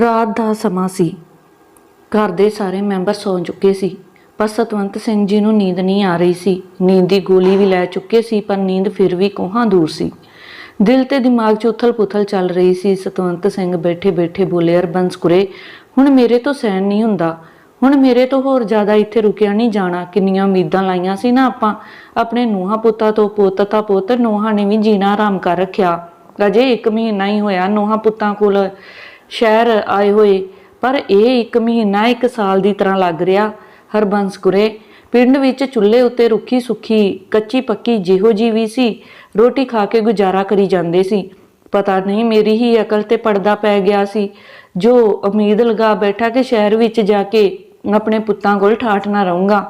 ਰਾਤ ਦਾ ਸਮਾਂ ਸੀ। ਘਰ ਦੇ ਸਾਰੇ ਮੈਂਬਰ ਸੌਂ ਚੁੱਕੇ ਸੀ। ਪਰ ਸਤਵੰਤ ਸਿੰਘ ਜੀ ਨੂੰ ਨੀਂਦ ਨਹੀਂ ਆ ਰਹੀ ਸੀ। ਨੀਂਦ ਦੀ ਗੋਲੀ ਵੀ ਲੈ ਚੁੱਕੇ ਸੀ, ਪਰ ਨੀਂਦ ਫਿਰ ਵੀ ਕੋਹਾਂ ਦੂਰ ਸੀ। ਦਿਲ ਤੇ ਦਿਮਾਗ 'ਚ ਉਥਲ-ਪੁਥਲ ਚੱਲ ਰਹੀ ਸੀ ਸਤਵੰਤ ਸਿੰਘ ਬੈਠੇ-ਬੈਠੇ ਬੋਲੇ ਅਰਬੰਸ ਕੁਰੇ, ਹੁਣ ਮੇਰੇ ਤੋਂ ਸਹਿਣ ਨਹੀਂ ਹੁੰਦਾ। ਹੁਣ ਮੇਰੇ ਤੋਂ ਹੋਰ ਜ਼ਿਆਦਾ ਇੱਥੇ ਰੁਕਿਆ ਨਹੀਂ ਜਾਣਾ। ਕਿੰਨੀਆਂ ਉਮੀਦਾਂ ਲਾਈਆਂ ਸੀ ਨਾ ਆਪਾਂ। ਆਪਣੇ ਨੂੰਹਾਂ ਪੁੱਤਾਂ ਤੋਂ ਪੁੱਤ, ਤਾਂ ਪੁੱਤ, ਨੂੰਹਾਂ ਨੇ ਵੀ ਜੀਣਾ ਆਰਾਮ ਕਰ ਰੱਖਿਆ। ਅਜੇ 1 ਮਹੀਨਾ ਹੀ ਹੋਇਆ ਨੂੰਹਾਂ ਪੁੱਤਾਂ ਕੋਲ ਸ਼ਹਿਰ ਆਏ ਹੋਏ, ਪਰ ਇਹ ਇੱਕ ਮਹੀਨਾ ਇੱਕ ਸਾਲ ਦੀ ਤਰ੍ਹਾਂ ਲੱਗ ਰਿਹਾ। ਹਰਬੰਸ ਕੁਰੇ, ਪਿੰਡ ਵਿੱਚ ਚੁੱਲ੍ਹੇ ਉੱਤੇ ਰੁੱਖੀ ਸੁੱਖੀ, ਕੱਚੀ ਪੱਕੀ ਜਿਹੋ ਜੀ ਵੀ ਸੀ। ਰੋਟੀ ਖਾ ਕੇ ਗੁਜ਼ਾਰਾ ਕਰੀ ਜਾਂਦੇ ਸੀ। ਪਤਾ ਨਹੀਂ ਮੇਰੀ ਹੀ ਅਕਲ ਤੇ ਪਰਦਾ ਪੈ ਗਿਆ ਸੀ। ਜੋ ਉਮੀਦ ਲਗਾ ਬੈਠਾ ਕਿ ਸ਼ਹਿਰ ਵਿੱਚ ਜਾ ਕੇ ਆਪਣੇ ਪੁੱਤਾਂ ਕੋਲ ਠਾਠ ਨਾ ਰਹੂੰਗਾ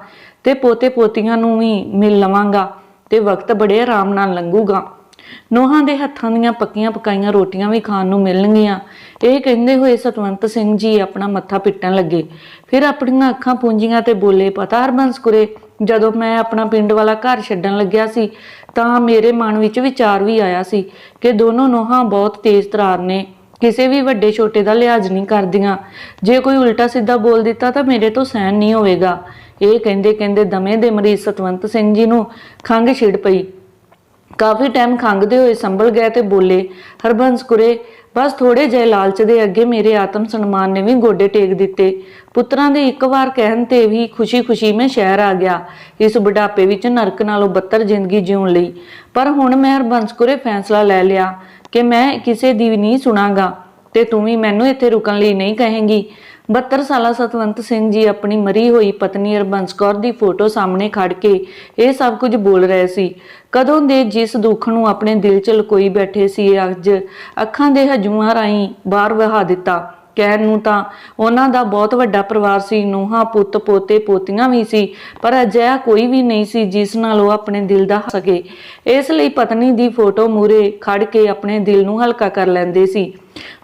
ਤੇ ਪੋਤੇ ਪੋਤੀਆਂ ਨੂੰ ਵੀ ਮਿਲ ਲਵਾਂਗਾ ਤੇ ਵਕਤ ਬੜੇ ਆਰਾਮ ਨਾਲ ਲੰਘੂਗਾ। ਨੋਹਾਂ ਦੇ ਹੱਥਾਂ ਦੀਆਂ ਪੱਕੀਆਂ ਪਕਾਈਆਂ ਰੋਟੀਆਂ ਵੀ ਖਾਣ ਨੂੰ ਮਿਲਣਗੀਆਂ। ਇਹ ਕਹਿੰਦੇ ਹੋਏ ਸਤਵੰਤ ਸਿੰਘ ਜੀ ਆਪਣਾ ਮੱਥਾ ਪਿੱਟਣ ਲੱਗੇ। ਫਿਰ ਆਪਣੀਆਂ ਅੱਖਾਂ ਪੂੰਜੀਆਂ ਤੇ ਬੋਲੇ, ਪਤਾ ਹਰਬੰਸ ਕੁਰੇ, ਜਦੋਂ ਮੈਂ ਆਪਣਾ ਪਿੰਡ ਵਾਲਾ ਘਰ ਛੱਡਣ ਲੱਗਿਆ ਸੀ, ਤਾਂ ਮੇਰੇ ਮਨ ਵਿੱਚ ਵਿਚਾਰ ਵੀ ਆਇਆ ਸੀ ਕਿ ਦੋਨੋਂ ਨੋਹਾਂ ਬਹੁਤ ਤੇਜ਼ ਤਰਾਰ ਨੇ। ਕਿਸੇ ਵੀ ਵੱਡੇ ਛੋਟੇ ਦਾ ਲਿਹਾਜ਼ ਨਹੀਂ ਕਰਦੀਆਂ। ਜੇ ਕੋਈ ਉਲਟਾ ਸਿੱਧਾ ਬੋਲ ਦਿੱਤਾ ਤਾਂ ਮੇਰੇ ਤੋਂ ਸਹਿਣ ਨਹੀਂ ਹੋਵੇਗਾ। ਇਹ ਕਹਿੰਦੇ ਕਹਿੰਦੇ ਦਮੇ ਦੇ ਮਰੀਜ਼ ਸਤਵੰਤ ਸਿੰਘ ਜੀ ਨੂੰ ਖੰਘ ਛਿੜ ਪਈ। ਕਾਫੀ ਟਾਈਮ ਖੰਗਦੇ ਹੋਏ ਸੰਭਲ ਗਏ ਤੇ ਬੋਲੇ, ਹਰਬੰਸ ਕੁਰੇ, ਬਸ ਥੋੜੇ ਜਿਹੇ ਲਾਲਚ ਦੇ ਅੱਗੇ ਮੇਰੇ ਆਤਮ ਸਨਮਾਨ ਨੇ ਵੀ ਗੋਡੇ ਟੇਕ ਦਿੱਤੇ। ਪੁੱਤਰਾਂ ਦੇ ਇੱਕ ਵਾਰ ਕਹਿਣ ਤੇ ਵੀ ਖੁਸ਼ੀ-ਖੁਸ਼ੀ ਮੈਂ ਸ਼ਹਿਰ ਆ ਗਿਆ, ਇਸ ਬੁਢਾਪੇ ਵਿੱਚ ਨਰਕ ਨਾਲੋਂ ਬੱਤਰ ਜ਼ਿੰਦਗੀ ਜਿਉਣ ਲਈ। ਪਰ ਹੁਣ ਮੈਂ ਹਰਬੰਸ ਕੁਰੇ ਫੈਸਲਾ ਲੈ ਲਿਆ ਕਿ ਮੈਂ ਕਿਸੇ ਦੀ ਵੀ ਨਹੀਂ ਸੁਣਾਗਾ ਤੇ ਤੂੰ ਵੀ ਮੈਨੂੰ ਇੱਥੇ ਰੁਕਣ ਲਈ ਨਹੀਂ ਕਹੇਂਗੀ। 72 ਸਾਲਾ ਸਤਵੰਤ ਸਿੰਘ ਜੀ ਆਪਣੀ ਮਰੀ ਹੋਈ ਪਤਨੀ ਹਰਬੰਸ ਕੌਰ ਦੀ ਫੋਟੋ ਸਾਹਮਣੇ ਖੜ ਕੇ ਇਹ ਸਭ ਕੁਝ ਬੋਲ ਰਹੇ ਸੀ। ਕਦੋਂ ਦੇ ਜਿਸ ਦੁੱਖ ਨੂੰ ਆਪਣੇ ਦਿਲ 'ਚ ਲਕੋਈ ਬੈਠੇ ਸੀ ਅੱਜ ਅੱਖਾਂ ਦੇ ਹਜੂਆਂ ਰਾਹੀਂ ਬਾਹਰ ਵਹਾ ਦਿੱਤਾ। ਕਹਿਣ ਨੂੰ ਤਾਂ ਉਹਨਾਂ ਦਾ ਬਹੁਤ ਵੱਡਾ ਪਰਿਵਾਰ ਸੀ, ਨੂੰਹਾਂ, ਪੁੱਤ, ਪੋਤੇ, ਪੋਤੀਆਂ ਵੀ ਸੀ, ਪਰ ਅਜਿਹਾ ਕੋਈ ਵੀ ਨਹੀਂ ਸੀ ਜਿਸ ਨਾਲ ਉਹ ਆਪਣੇ ਦਿਲ ਦਾ ਸਕੇ। ਇਸ ਲਈ ਪਤਨੀ ਦੀ ਫੋਟੋ ਮੂਰੇ ਖੜ ਕੇ ਆਪਣੇ ਦਿਲ ਨੂੰ ਹਲਕਾ ਕਰ ਲੈਂਦੇ ਸੀ।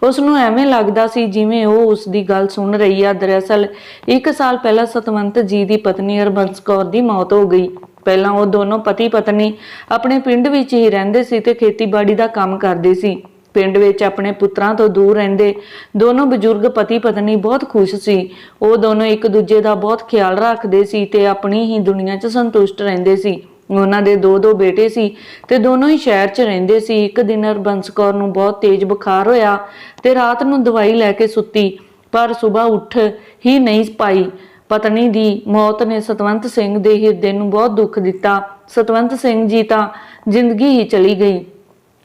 ਉਸ ਨੂੰ ਐਵੇਂ ਲੱਗਦਾ ਸੀ ਜਿਵੇਂ ਉਹ ਉਸ ਦੀ ਗੱਲ ਸੁਣ ਰਹੀ ਆ। ਦਰਅਸਲ 1 ਸਾਲ ਪਹਿਲਾਂ ਸਤਵੰਤ ਜੀ ਦੀ ਪਤਨੀ ਹਰਬੰਸ ਕੌਰ ਦੀ ਮੌਤ ਹੋ ਗਈ। ਪਹਿਲਾਂ ਉਹ ਦੋਨੋਂ ਪਤੀ ਪਤਨੀ ਆਪਣੇ ਪਿੰਡ ਵਿੱਚ ਹੀ ਰਹਿੰਦੇ ਸੀ ਤੇ ਖੇਤੀਬਾੜੀ ਦਾ ਕੰਮ ਕਰਦੇ ਸੀ। ਪਿੰਡ ਵਿੱਚ ਆਪਣੇ ਪੁੱਤਰਾਂ ਤੋਂ ਦੂਰ ਰਹਿੰਦੇ। ਦੋਨੋਂ ਬਜ਼ੁਰਗ ਪਤੀ ਪਤਨੀ ਬਹੁਤ ਖੁਸ਼ ਸੀ। ਉਹ ਦੋਨੋਂ ਇੱਕ ਦੂਜੇ ਦਾ ਬਹੁਤ ਖਿਆਲ ਰੱਖਦੇ ਸੀ ਤੇ ਆਪਣੀ ਹੀ ਦੁਨੀਆ 'ਚ ਸੰਤੁਸ਼ਟ ਰਹਿੰਦੇ ਸੀ। ਉਹਨਾਂ ਦੇ ਦੋ ਦੋ ਬੇਟੇ ਸੀ ਤੇ ਦੋਨੋਂ ਹੀ ਸ਼ਹਿਰ 'ਚ ਰਹਿੰਦੇ ਸੀ। ਇੱਕ ਦਿਨ ਹਰਬੰਸ ਕੌਰ ਨੂੰ ਬਹੁਤ ਤੇਜ਼ ਬੁਖਾਰ ਹੋਇਆ ਤੇ ਰਾਤ ਨੂੰ ਦਵਾਈ ਲੈ ਕੇ ਸੁੱਤੀ, ਪਰ ਸਵੇਰ ਉੱਠ ਹੀ ਨਹੀਂ ਪਾਈ। ਪਤਨੀ ਦੀ ਮੌਤ ਨੇ ਸਤਵੰਤ ਸਿੰਘ ਦੇ ਹਿਰਦੇ ਨੂੰ ਬਹੁਤ ਦੁੱਖ ਦਿੱਤਾ। ਸਤਵੰਤ ਸਿੰਘ ਜੀ ਤਾਂ ਜ਼ਿੰਦਗੀ ਹੀ ਚਲੀ ਗਈ।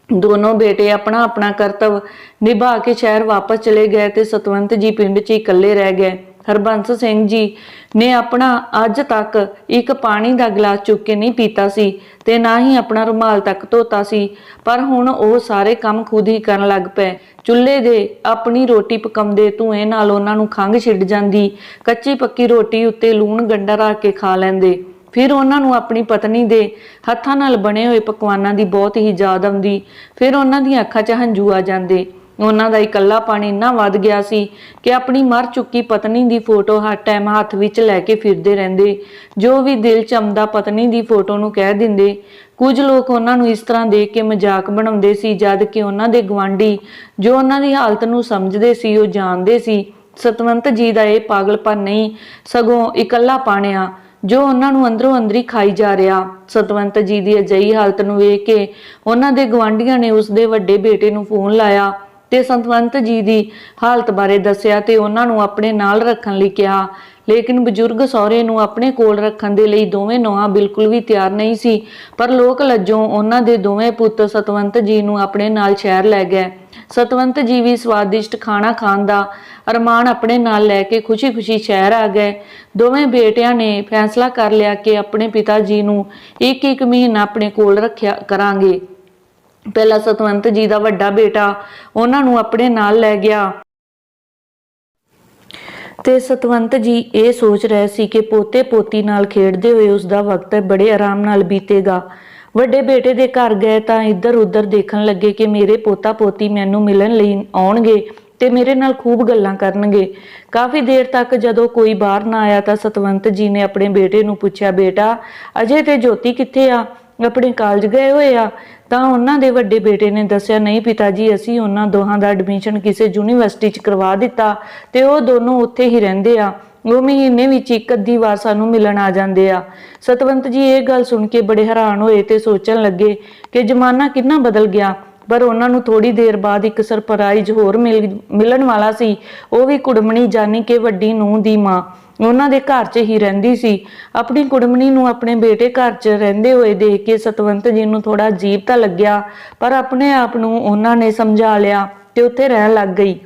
ਦੋਨੋਂ ਬੇਟੇ ਆਪਣਾ ਆਪਣਾ ਕਰਤੱਵ ਨਿਭਾ ਕੇ ਸ਼ਹਿਰ ਵਾਪਸ ਚਲੇ ਗਏ ਤੇ ਸਤਵੰਤ ਜੀ ਪਿੰਡ 'ਚ ਹੀ ਇਕੱਲੇ ਰਹਿ ਗਏ। ਹਰਬੰਸ ਸਿੰਘ ਜੀ ਨੇ ਆਪਣਾ ਅੱਜ ਤੱਕ ਇੱਕ ਪਾਣੀ ਦਾ ਗਲਾਸ ਚੁੱਕ ਕੇ ਨਹੀਂ ਪੀਤਾ ਸੀ ਤੇ ਨਾ ਹੀ ਆਪਣਾ ਰੁਮਾਲ ਤੱਕ ਧੋਤਾ ਸੀ, ਪਰ ਹੁਣ ਉਹ ਸਾਰੇ ਕੰਮ ਖੁਦ ਹੀ ਕਰਨ ਲੱਗ ਪਏ। ਚੁੱਲ੍ਹੇ ਦੇ ਆਪਣੀ ਰੋਟੀ ਪਕਾਉਂਦੇ ਧੂਏ ਨਾਲ ਉਹਨਾਂ ਨੂੰ ਖੰਘ ਛਿੜ ਜਾਂਦੀ, ਕੱਚੀ ਪੱਕੀ ਰੋਟੀ ਉੱਤੇ ਲੂਣ ਗੰਡਾ ਰੱਖ ਕੇ ਖਾ ਲੈਂਦੇ। ਫਿਰ ਉਹਨਾਂ ਨੂੰ ਆਪਣੀ ਪਤਨੀ ਦੇ ਹੱਥਾਂ ਨਾਲ ਬਣੇ ਹੋਏ ਪਕਵਾਨਾਂ ਦੀ ਬਹੁਤ ਹੀ ਯਾਦ ਆਉਂਦੀ। ਫਿਰ ਉਹਨਾਂ ਦੀਆਂ ਅੱਖਾਂ 'ਚ ਹੰਝੂ ਆ ਜਾਂਦੇ। ਉਹਨਾਂ ਦਾ ਇਕੱਲਾ ਪਾਣੀ ਇੰਨਾ ਵੱਧ ਗਿਆ ਸੀ ਕਿ ਆਪਣੀ ਮਰ ਚੁੱਕੀ ਪਤਨੀ ਦੀ ਫੋਟੋ ਹਰ ਟਾਈਮ ਹੱਥ ਵਿੱਚ ਲੈ ਕੇ ਫਿਰਦੇ ਰਹਿੰਦੇ। ਜੋ ਵੀ ਦਿਲ ਚਮਦਾ ਪਤਨੀ ਦੀ ਫੋਟੋ ਨੂੰ ਕਹਿ ਦਿੰਦੇ। ਕੁਝ ਲੋਕ ਉਹਨਾਂ ਨੂੰ ਇਸ ਤਰ੍ਹਾਂ ਦੇਖ ਕੇ ਮਜ਼ਾਕ ਬਣਾਉਂਦੇ ਸੀ, ਜਦ ਕਿ ਉਹਨਾਂ ਦੇ ਗਵਾਂਢੀ ਜੋ ਉਹਨਾਂ ਦੀ ਹਾਲਤ ਨੂੰ ਸਮਝਦੇ ਸੀ, ਉਹ ਜਾਣਦੇ ਸੀ, ਸਤਵੰਤ ਜੀ ਦਾ ਇਹ ਪਾਗਲਪਨ ਨਹੀਂ, ਸਗੋਂ ਇਕੱਲਾ ਪਾਣਿਆ ਜੋ ਉਹਨਾਂ ਨੂੰ ਅੰਦਰੋਂ ਅੰਦਰੀ ਖਾਈ ਜਾ ਰਿਹਾ। ਸਤਵੰਤ ਜੀ ਦੀ ਅਜਿਹੀ ਹਾਲਤ ਨੂੰ ਵੇਖ ਕੇ ਉਹਨਾਂ ਦੇ ਗਵਾਂਢੀਆਂ ਨੇ ਉਸ ਦੇ ਵੱਡੇ ਬੇਟੇ ਨੂੰ ਫੋਨ ਲਾਇਆ ਤੇ ਸਤਵੰਤ ਜੀ ਦੀ ਹਾਲਤ ਬਾਰੇ ਦੱਸਿਆ ਤੇ ਉਹਨਾਂ ਨੂੰ ਆਪਣੇ ਨਾਲ ਰੱਖਣ ਲਈ ਕਿਹਾ। ਲੇਕਿਨ ਬਜ਼ੁਰਗ ਸਹੁਰੇ ਨੂੰ ਆਪਣੇ ਕੋਲ ਰੱਖਣ ਦੇ ਲਈ ਦੋਵੇਂ ਨੌਹਾਂ ਬਿਲਕੁਲ ਵੀ ਤਿਆਰ ਨਹੀਂ ਸੀ, ਪਰ ਲੋਕ ਲੱਜੋਂ ਉਹਨਾਂ ਦੇ ਦੋਵੇਂ ਪੁੱਤ ਸਤਵੰਤ ਜੀ ਨੂੰ ਆਪਣੇ ਨਾਲ ਸ਼ਹਿਰ ਲੈ ਗਏ। ਸਤਵੰਤ ਜੀ ਵੀ ਸਵਾਦਿਸ਼ਟ ਖਾਣਾ ਖਾਣ ਦਾ ਅਰਮਾਨ ਆਪਣੇ ਨਾਲ ਲੈ ਕੇ ਖੁਸ਼ੀ-ਖੁਸ਼ੀ ਸ਼ਹਿਰ ਆ ਗਏ। ਦੋਵੇਂ ਬੇਟਿਆਂ ਨੇ ਫੈਸਲਾ ਕਰ ਲਿਆ ਕਿ ਆਪਣੇ ਪਿਤਾ ਜੀ ਨੂੰ ਇੱਕ ਇੱਕ ਮਹੀਨਾ ਆਪਣੇ ਕੋਲ ਰੱਖਿਆ ਕਰਾਂਗੇ। ਪਹਿਲਾ ਸਤਵੰਤ ਜੀ ਦਾ ਵੱਡਾ ਬੇਟਾ ਉਹਨਾਂ ਨੂੰ ਆਪਣੇ ਨਾਲ ਲੈ ਗਿਆ। ਤੇ ਸਤਵੰਤ ਜੀ ਇਹ ਸੋਚ ਰਹੇ ਸੀ ਕਿ ਪੋਤੇ ਪੋਤੀ ਨਾਲ ਖੇਡਦੇ ਹੋਏ ਉਸ ਦਾ ਵਕਤ ਬੜੇ ਆਰਾਮ ਨਾਲ ਬੀਤੇਗਾ। ਵੱਡੇ ਬੇਟੇ ਦੇ ਘਰ ਗਏ ਤਾਂ ਇੱਧਰ ਉੱਧਰ ਦੇਖਣ ਲੱਗੇ ਕਿ ਮੇਰੇ ਪੋਤਾ ਪੋਤੀ ਮੈਨੂੰ ਮਿਲਣ ਲਈ ਆਉਣਗੇ ਤੇ ਮੇਰੇ ਨਾਲ ਖੂਬ ਗੱਲਾਂ ਕਰਨਗੇ। ਕਾਫੀ ਦੇਰ ਤੱਕ ਜਦੋਂ ਕੋਈ ਬਾਹਰ ਨਾ ਆਇਆ ਤਾਂ ਸਤਵੰਤ ਜੀ ਨੇ ਆਪਣੇ ਬੇਟੇ ਨੂੰ ਪੁੱਛਿਆ, ਬੇਟਾ, ਅਜੇ ਤੇ ਜੋਤੀ ਕਿੱਥੇ ਆ? ਆਪਣੇ ਕਾਲਜ ਗਏ ਹੋਏ ਆ? ਤਾਂ ਉਹਨਾਂ ਦੇ ਵੱਡੇ ਬੇਟੇ ਨੇ ਦੱਸਿਆ, ਨਹੀਂ ਪਿਤਾ ਜੀ, ਅਸੀਂ ਉਹਨਾਂ ਦੋਹਾਂ ਦਾ ਐਡਮਿਸ਼ਨ ਕਿਸੇ ਯੂਨੀਵਰਸਿਟੀ 'ਚ ਕਰਵਾ ਦਿੱਤਾ ਤੇ ਉਹ ਦੋਨੋਂ ਉੱਥੇ ਹੀ ਰਹਿੰਦੇ ਆ। ਉਹ ਮਹੀਨੇ ਵਿੱਚ ਇੱਕ ਅੱਧੀ ਵਾਰ ਸਾਨੂੰ ਮਿਲਣ ਆ ਜਾਂਦੇ ਆ। ਸਤਵੰਤ ਜੀ, ਇਹ ਗੱਲ ਸੁਣ ਕੇ ਬੜੇ ਹੈਰਾਨ ਹੋਏ ਤੇ ਸੋਚਣ ਲੱਗੇ ਕਿ ਜ਼ਮਾਨਾ ਕਿੰਨਾ ਬਦਲ ਗਿਆ। ਪਰ ਉਹਨਾਂ ਨੂੰ ਥੋੜੀ ਦੇਰ ਬਾਅਦ ਇੱਕ ਸਰਪ੍ਰਾਈਜ਼ ਹੋਰ ਮਿਲ, ਮਿਲਣ ਵਾਲਾ ਸੀ। ਉਹ ਵੀ ਕੁੜਮਣੀ ਜਾਨੀ ਕਿ ਵੱਡੀ ਨੂੰਹ ਦੀ ਮਾਂ। ਉਹਨਾਂ ਦੇ ਘਰ 'ਚ ਹੀ ਰਹਿੰਦੀ ਸੀ। ਆਪਣੀ ਕੁੜਮਣੀ ਨੂੰ ਆਪਣੇ ਬੇਟੇ ਘਰ 'ਚ ਰਹਿੰਦੇ ਹੋਏ ਦੇਖ ਕੇ ਸਤਵੰਤ ਜੀ ਨੂੰ ਥੋੜਾ ਅਜੀਬ ਤਾਂ ਲੱਗਿਆ, ਪਰ ਆਪਣੇ ਆਪ ਨੂੰ ਉਹਨਾਂ ਨੇ ਸਮਝਾ ਲਿਆ ਤੇ ਉੱਥੇ ਰਹਿਣ ਲੱਗ ਗਈ।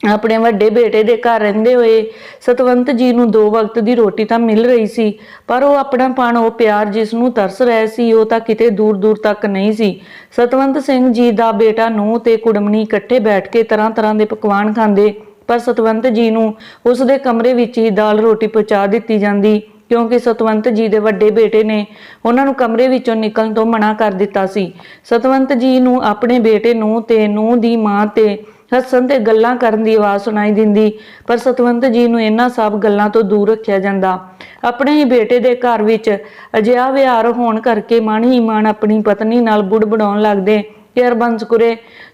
ਆਪਣੇ ਵੱਡੇ ਬੇਟੇ ਦੇ ਘਰ ਰਹਿੰਦੇ ਹੋਏ ਸਤਵੰਤ ਜੀ ਨੂੰ ਦੋ ਵਕਤ ਦੀ ਰੋਟੀ ਤਾਂ ਮਿਲ ਰਹੀ ਸੀ, ਪਰ ਉਹ ਆਪਣਾ ਪਣ, ਉਹ ਪਿਆਰ ਜਿਸ ਨੂੰ ਤਰਸ ਰਿਹਾ ਸੀ, ਉਹ ਤਾਂ ਕਿਤੇ ਦੂਰ ਦੂਰ ਤੱਕ ਨਹੀਂ ਸੀ। ਸਤਵੰਤ ਸਿੰਘ ਜੀ ਦਾ ਬੇਟਾ ਨੂੰ ਤੇ ਕੁੜਮਣੀ ਇਕੱਠੇ ਬੈਠ ਕੇ ਤਰ੍ਹਾਂ ਤਰ੍ਹਾਂ ਦੇ ਪਕਵਾਨ ਖਾਂਦੇ, ਪਰ ਸਤਵੰਤ ਜੀ ਨੂੰ ਉਸ ਦੇ ਕਮਰੇ ਵਿੱਚ ਹੀ ਦਾਲ ਰੋਟੀ ਪਹੁੰਚਾ ਦਿੱਤੀ ਜਾਂਦੀ, ਕਿਉਂਕਿ ਸਤਵੰਤ ਜੀ ਦੇ ਵੱਡੇ ਬੇਟੇ ਨੇ ਉਹਨਾਂ ਨੂੰ ਕਮਰੇ ਵਿੱਚੋਂ ਨਿਕਲਣ ਤੋਂ ਮਨਾ ਕਰ ਦਿੱਤਾ ਸੀ। ਸਤਵੰਤ ਜੀ ਨੂੰ ਆਪਣੇ ਬੇਟੇ ਨੂੰ ਤੇ ਨੂੰ ਦੀ ਮਾਂ ਤੇ ਹੱਸਣ ਤੇ ਗੱਲਾਂ ਕਰਨ ਦੀ ਆਵਾਜ਼ ਸੁਣਾਈ ਦਿੰਦੀ, ਪਰ ਸਤਵੰਤ ਜੀ ਨੂੰ ਇਹਨਾਂ ਸਭ ਗੱਲਾਂ ਤੋਂ ਦੂਰ ਰੱਖਿਆ ਜਾਂਦਾ। ਆਪਣੇ ਹੀ ਬੇਟੇ ਦੇ ਘਰ ਵਿੱਚ ਅਜਿਹਾ ਵਿਹਾਰ ਹੋਣ ਕਰਕੇ ਮਨ ਹੀ ਮਨ ਆਪਣੀ ਪਤਨੀ ਨਾਲ ਬੁੜਬੜਾਉਣ ਲੱਗਦੇ, ਯਾਰ ਹਰਬੰਸ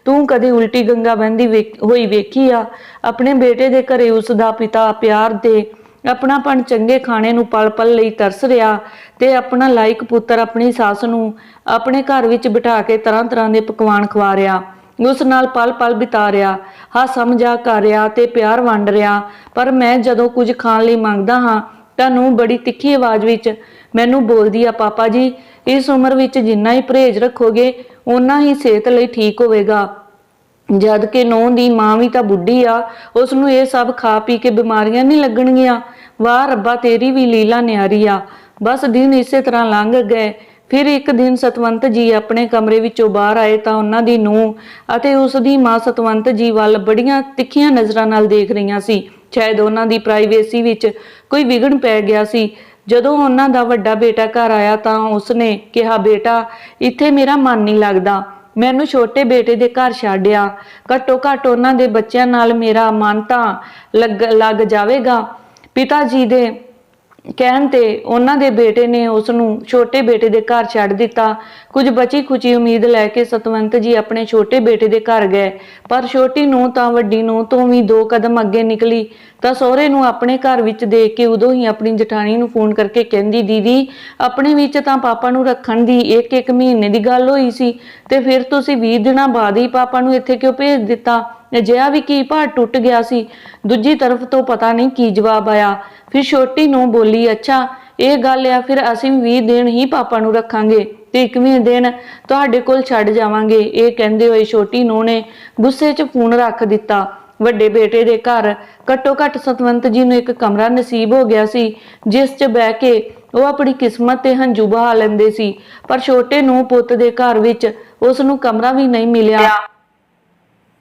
ਤੂੰ ਕਦੇ ਉਲਟੀ ਗੰਗਾ ਬਹਿੰਦੀ ਵੇਖ- ਹੋਈ ਵੇਖੀ ਆ? ਆਪਣੇ ਬੇਟੇ ਦੇ ਘਰੇ ਉਸ ਦਾ ਪਿਤਾ ਪਿਆਰ ਤੇ ਆਪਣਾਪਣ ਚੰਗੇ ਖਾਣੇ ਨੂੰ ਪਲ ਪਲ ਲਈ ਤਰਸ ਰਿਹਾ ਤੇ ਆਪਣਾ ਲਾਇਕ ਪੁੱਤਰ ਆਪਣੀ ਸੱਸ ਨੂੰ ਆਪਣੇ ਘਰ ਵਿੱਚ ਬਿਠਾ ਕੇ ਤਰ੍ਹਾਂ ਤਰ੍ਹਾਂ ਦੇ ਪਕਵਾਨ ਖਵਾ ਰਿਹਾ। ਉਸ ਨਾਲ ਪਲ ਪਲ ਬਿਤਾ ਰਿਹਾ, ਹਾਸਾ ਮਜ਼ਾਕ ਕਰ ਰਿਹਾ ਤੇ ਪਿਆਰ ਵੰਡ ਰਿਹਾ। ਪਰ ਮੈਂ ਜਦੋਂ ਕੁਝ ਖਾਣ ਲਈ ਮੰਗਦਾ ਹਾਂ, ਤਾਂ ਨੂੰ ਬੜੀ ਤਿੱਖੀ ਆਵਾਜ਼ ਵਿੱਚ, ਮੈਨੂੰ ਬੋਲਦੀ ਆ ਪਾਪਾ ਜੀ, ਇਸ ਉਮਰ ਵਿੱਚ ਜਿੰਨਾ ਹੀ ਪਰਹੇਜ਼ ਰੱਖੋਗੇ, ਓਨਾ ਹੀ ਸਿਹਤ ਲਈ ਠੀਕ ਹੋਵੇਗਾ। ਜਦ ਕਿ ਨੌਂ ਦੀ ਮਾਂ ਵੀ ਤਾਂ ਬੁੱਢੀ ਆ ਉਸ ਨੂੰ ਇਹ ਸਭ ਖਾ ਪੀ ਕੇ ਬਿਮਾਰੀਆਂ ਨਹੀਂ ਲੱਗਣਗੀਆਂ। ਵਾਹ ਰੱਬਾ, ਤੇਰੀ ਵੀ ਲੀਲਾ ਨਿਆਰੀ ਆ। ਬਸ ਦਿਨ ਇਸੇ ਤਰ੍ਹਾਂ ਲੰਘ ਗਏ। ਫਿਰ ਇੱਕ ਦਿਨ ਸਤਵੰਤ ਜੀ ਆਪਣੇ ਕਮਰੇ ਵਿੱਚੋਂ ਬਾਹਰ ਆਏ ਤਾਂ ਉਹਨਾਂ ਦੀ ਨੂੰਹ ਅਤੇ ਉਸ ਦੀ ਮਾਂ ਸਤਵੰਤ ਜੀ ਵੱਲ ਬੜੀਆਂ ਤਿੱਖੀਆਂ ਨਜ਼ਰਾਂ ਨਾਲ ਦੇਖ ਰਹੀਆਂ ਸੀ। ਸ਼ਾਇਦ ਉਹਨਾਂ ਦੀ ਪ੍ਰਾਈਵੇਸੀ ਵਿੱਚ ਕੋਈ ਵਿਗੜ ਪੈ ਗਿਆ ਸੀ। ਜਦੋਂ ਉਹਨਾਂ ਦਾ ਵੱਡਾ ਬੇਟਾ ਘਰ ਆਇਆ ਤਾਂ ਉਸਨੇ ਕਿਹਾ, ਬੇਟਾ, ਇੱਥੇ ਮੇਰਾ ਮਨ ਨਹੀਂ ਲੱਗਦਾ। ਮੈਨੂੰ ਛੋਟੇ ਬੇਟੇ ਦੇ ਘਰ ਛੱਡਿਆ। ਘੱਟੋ ਘੱਟ ਉਹਨਾਂ ਦੇ ਬੱਚਿਆਂ ਨਾਲ ਮੇਰਾ ਮਨ ਤਾਂ ਲੱਗ ਲੱਗ ਜਾਵੇਗਾ। ਪਿਤਾ ਜੀ ਦੇ ਕਹਿਣ ਤੇ ਉਹਨਾਂ ਦੇ ਬੇਟੇ ਨੇ ਉਸ ਨੂੰ ਛੋਟੇ ਬੇਟੇ ਦੇ ਘਰ ਛੱਡ ਦਿੱਤਾ। ਕੁਝ ਬਚੀ ਖੁਚੀ ਉਮੀਦ ਲੈ ਕੇ ਸਤਵੰਤ ਜੀ ਆਪਣੇ ਛੋਟੇ ਬੇਟੇ ਦੇ ਘਰ ਗਏ। ਪਰ ਛੋਟੀ ਨੂੰ ਤਾਂ ਵੱਡੀ ਨੂੰ ਤੋਂ ਵੀ ਦੋ ਕਦਮ ਅੱਗੇ ਨਿਕਲੀ। ਤਾਂ ਸਹੁਰੇ ਨੂੰ ਆਪਣੇ ਘਰ ਵਿੱਚ ਦੇਖ ਕੇ ਉਦੋਂ ਹੀ ਆਪਣੀ ਜਠਾਣੀ ਨੂੰ ਫੋਨ ਕਰਕੇ ਕਹਿੰਦੀ, ਦੀਦੀ, ਆਪਣੇ ਵਿੱਚ ਤਾਂ ਪਾਪਾ ਨੂੰ ਰੱਖਣ ਦੀ ਇੱਕ ਇੱਕ ਮਹੀਨੇ ਦੀ ਗੱਲ ਹੋਈ ਸੀ ਤੇ ਫਿਰ ਤੁਸੀਂ 20 ਦਿਨਾਂ ਬਾਅਦ ਹੀ ਪਾਪਾ ਨੂੰ ਇੱਥੇ ਕਿਉਂ ਭੇਜ ਦਿੱਤਾ? ਅਜਿਹਾ ਵੀ ਕੀ ਭਾਰ ਟੁੱਟ ਗਿਆ ਸੀ। ਦੂਜੀ ਤਰਫ ਤੋਂ ਪਤਾ ਨਹੀਂ ਕੀ ਜਵਾਬ ਆਇਆ। ਫਿਰ ਛੋਟੀ ਨੂੰ ਬੋਲੀ, ਅੱਛਾ, ਇਹ ਗੱਲ ਆ, ਫਿਰ ਅਸੀਂ ਵੀ 20 ਦਿਨ ਹੀ ਪਾਪਾ ਨੂੰ ਰੱਖਾਂਗੇ ਤੇ 21 ਦਿਨ ਤੁਹਾਡੇ ਕੋਲ ਛੱਡ ਜਾਵਾਂਗੇ। ਇਹ ਕਹਿੰਦੇ ਹੋਏ ਛੋਟੀ ਨੂੰ ਨੇ ਗੁੱਸੇ 'ਚ ਫੋਨ ਰੱਖ ਦਿੱਤਾ। ਵੱਡੇ ਬੇਟੇ ਦੇ ਘਰ ਘੱਟੋ ਘੱਟ ਸਤਵੰਤ ਜੀ ਨੂੰ ਇੱਕ ਕਮਰਾ ਨਸੀਬ ਹੋ ਗਿਆ ਸੀ, ਜਿਸ 'ਚ ਬਹਿ ਕੇ ਉਹ ਆਪਣੀ ਕਿਸਮਤ ਤੇ ਹੰਝੂ ਬਹਾ ਲੈਂਦੇ ਸੀ। ਪਰ ਛੋਟੇ ਨੂੰ ਪੁੱਤ ਦੇ ਘਰ ਵਿੱਚ ਉਸ ਨੂੰ ਕਮਰਾ ਵੀ ਨਹੀਂ ਮਿਲਿਆ।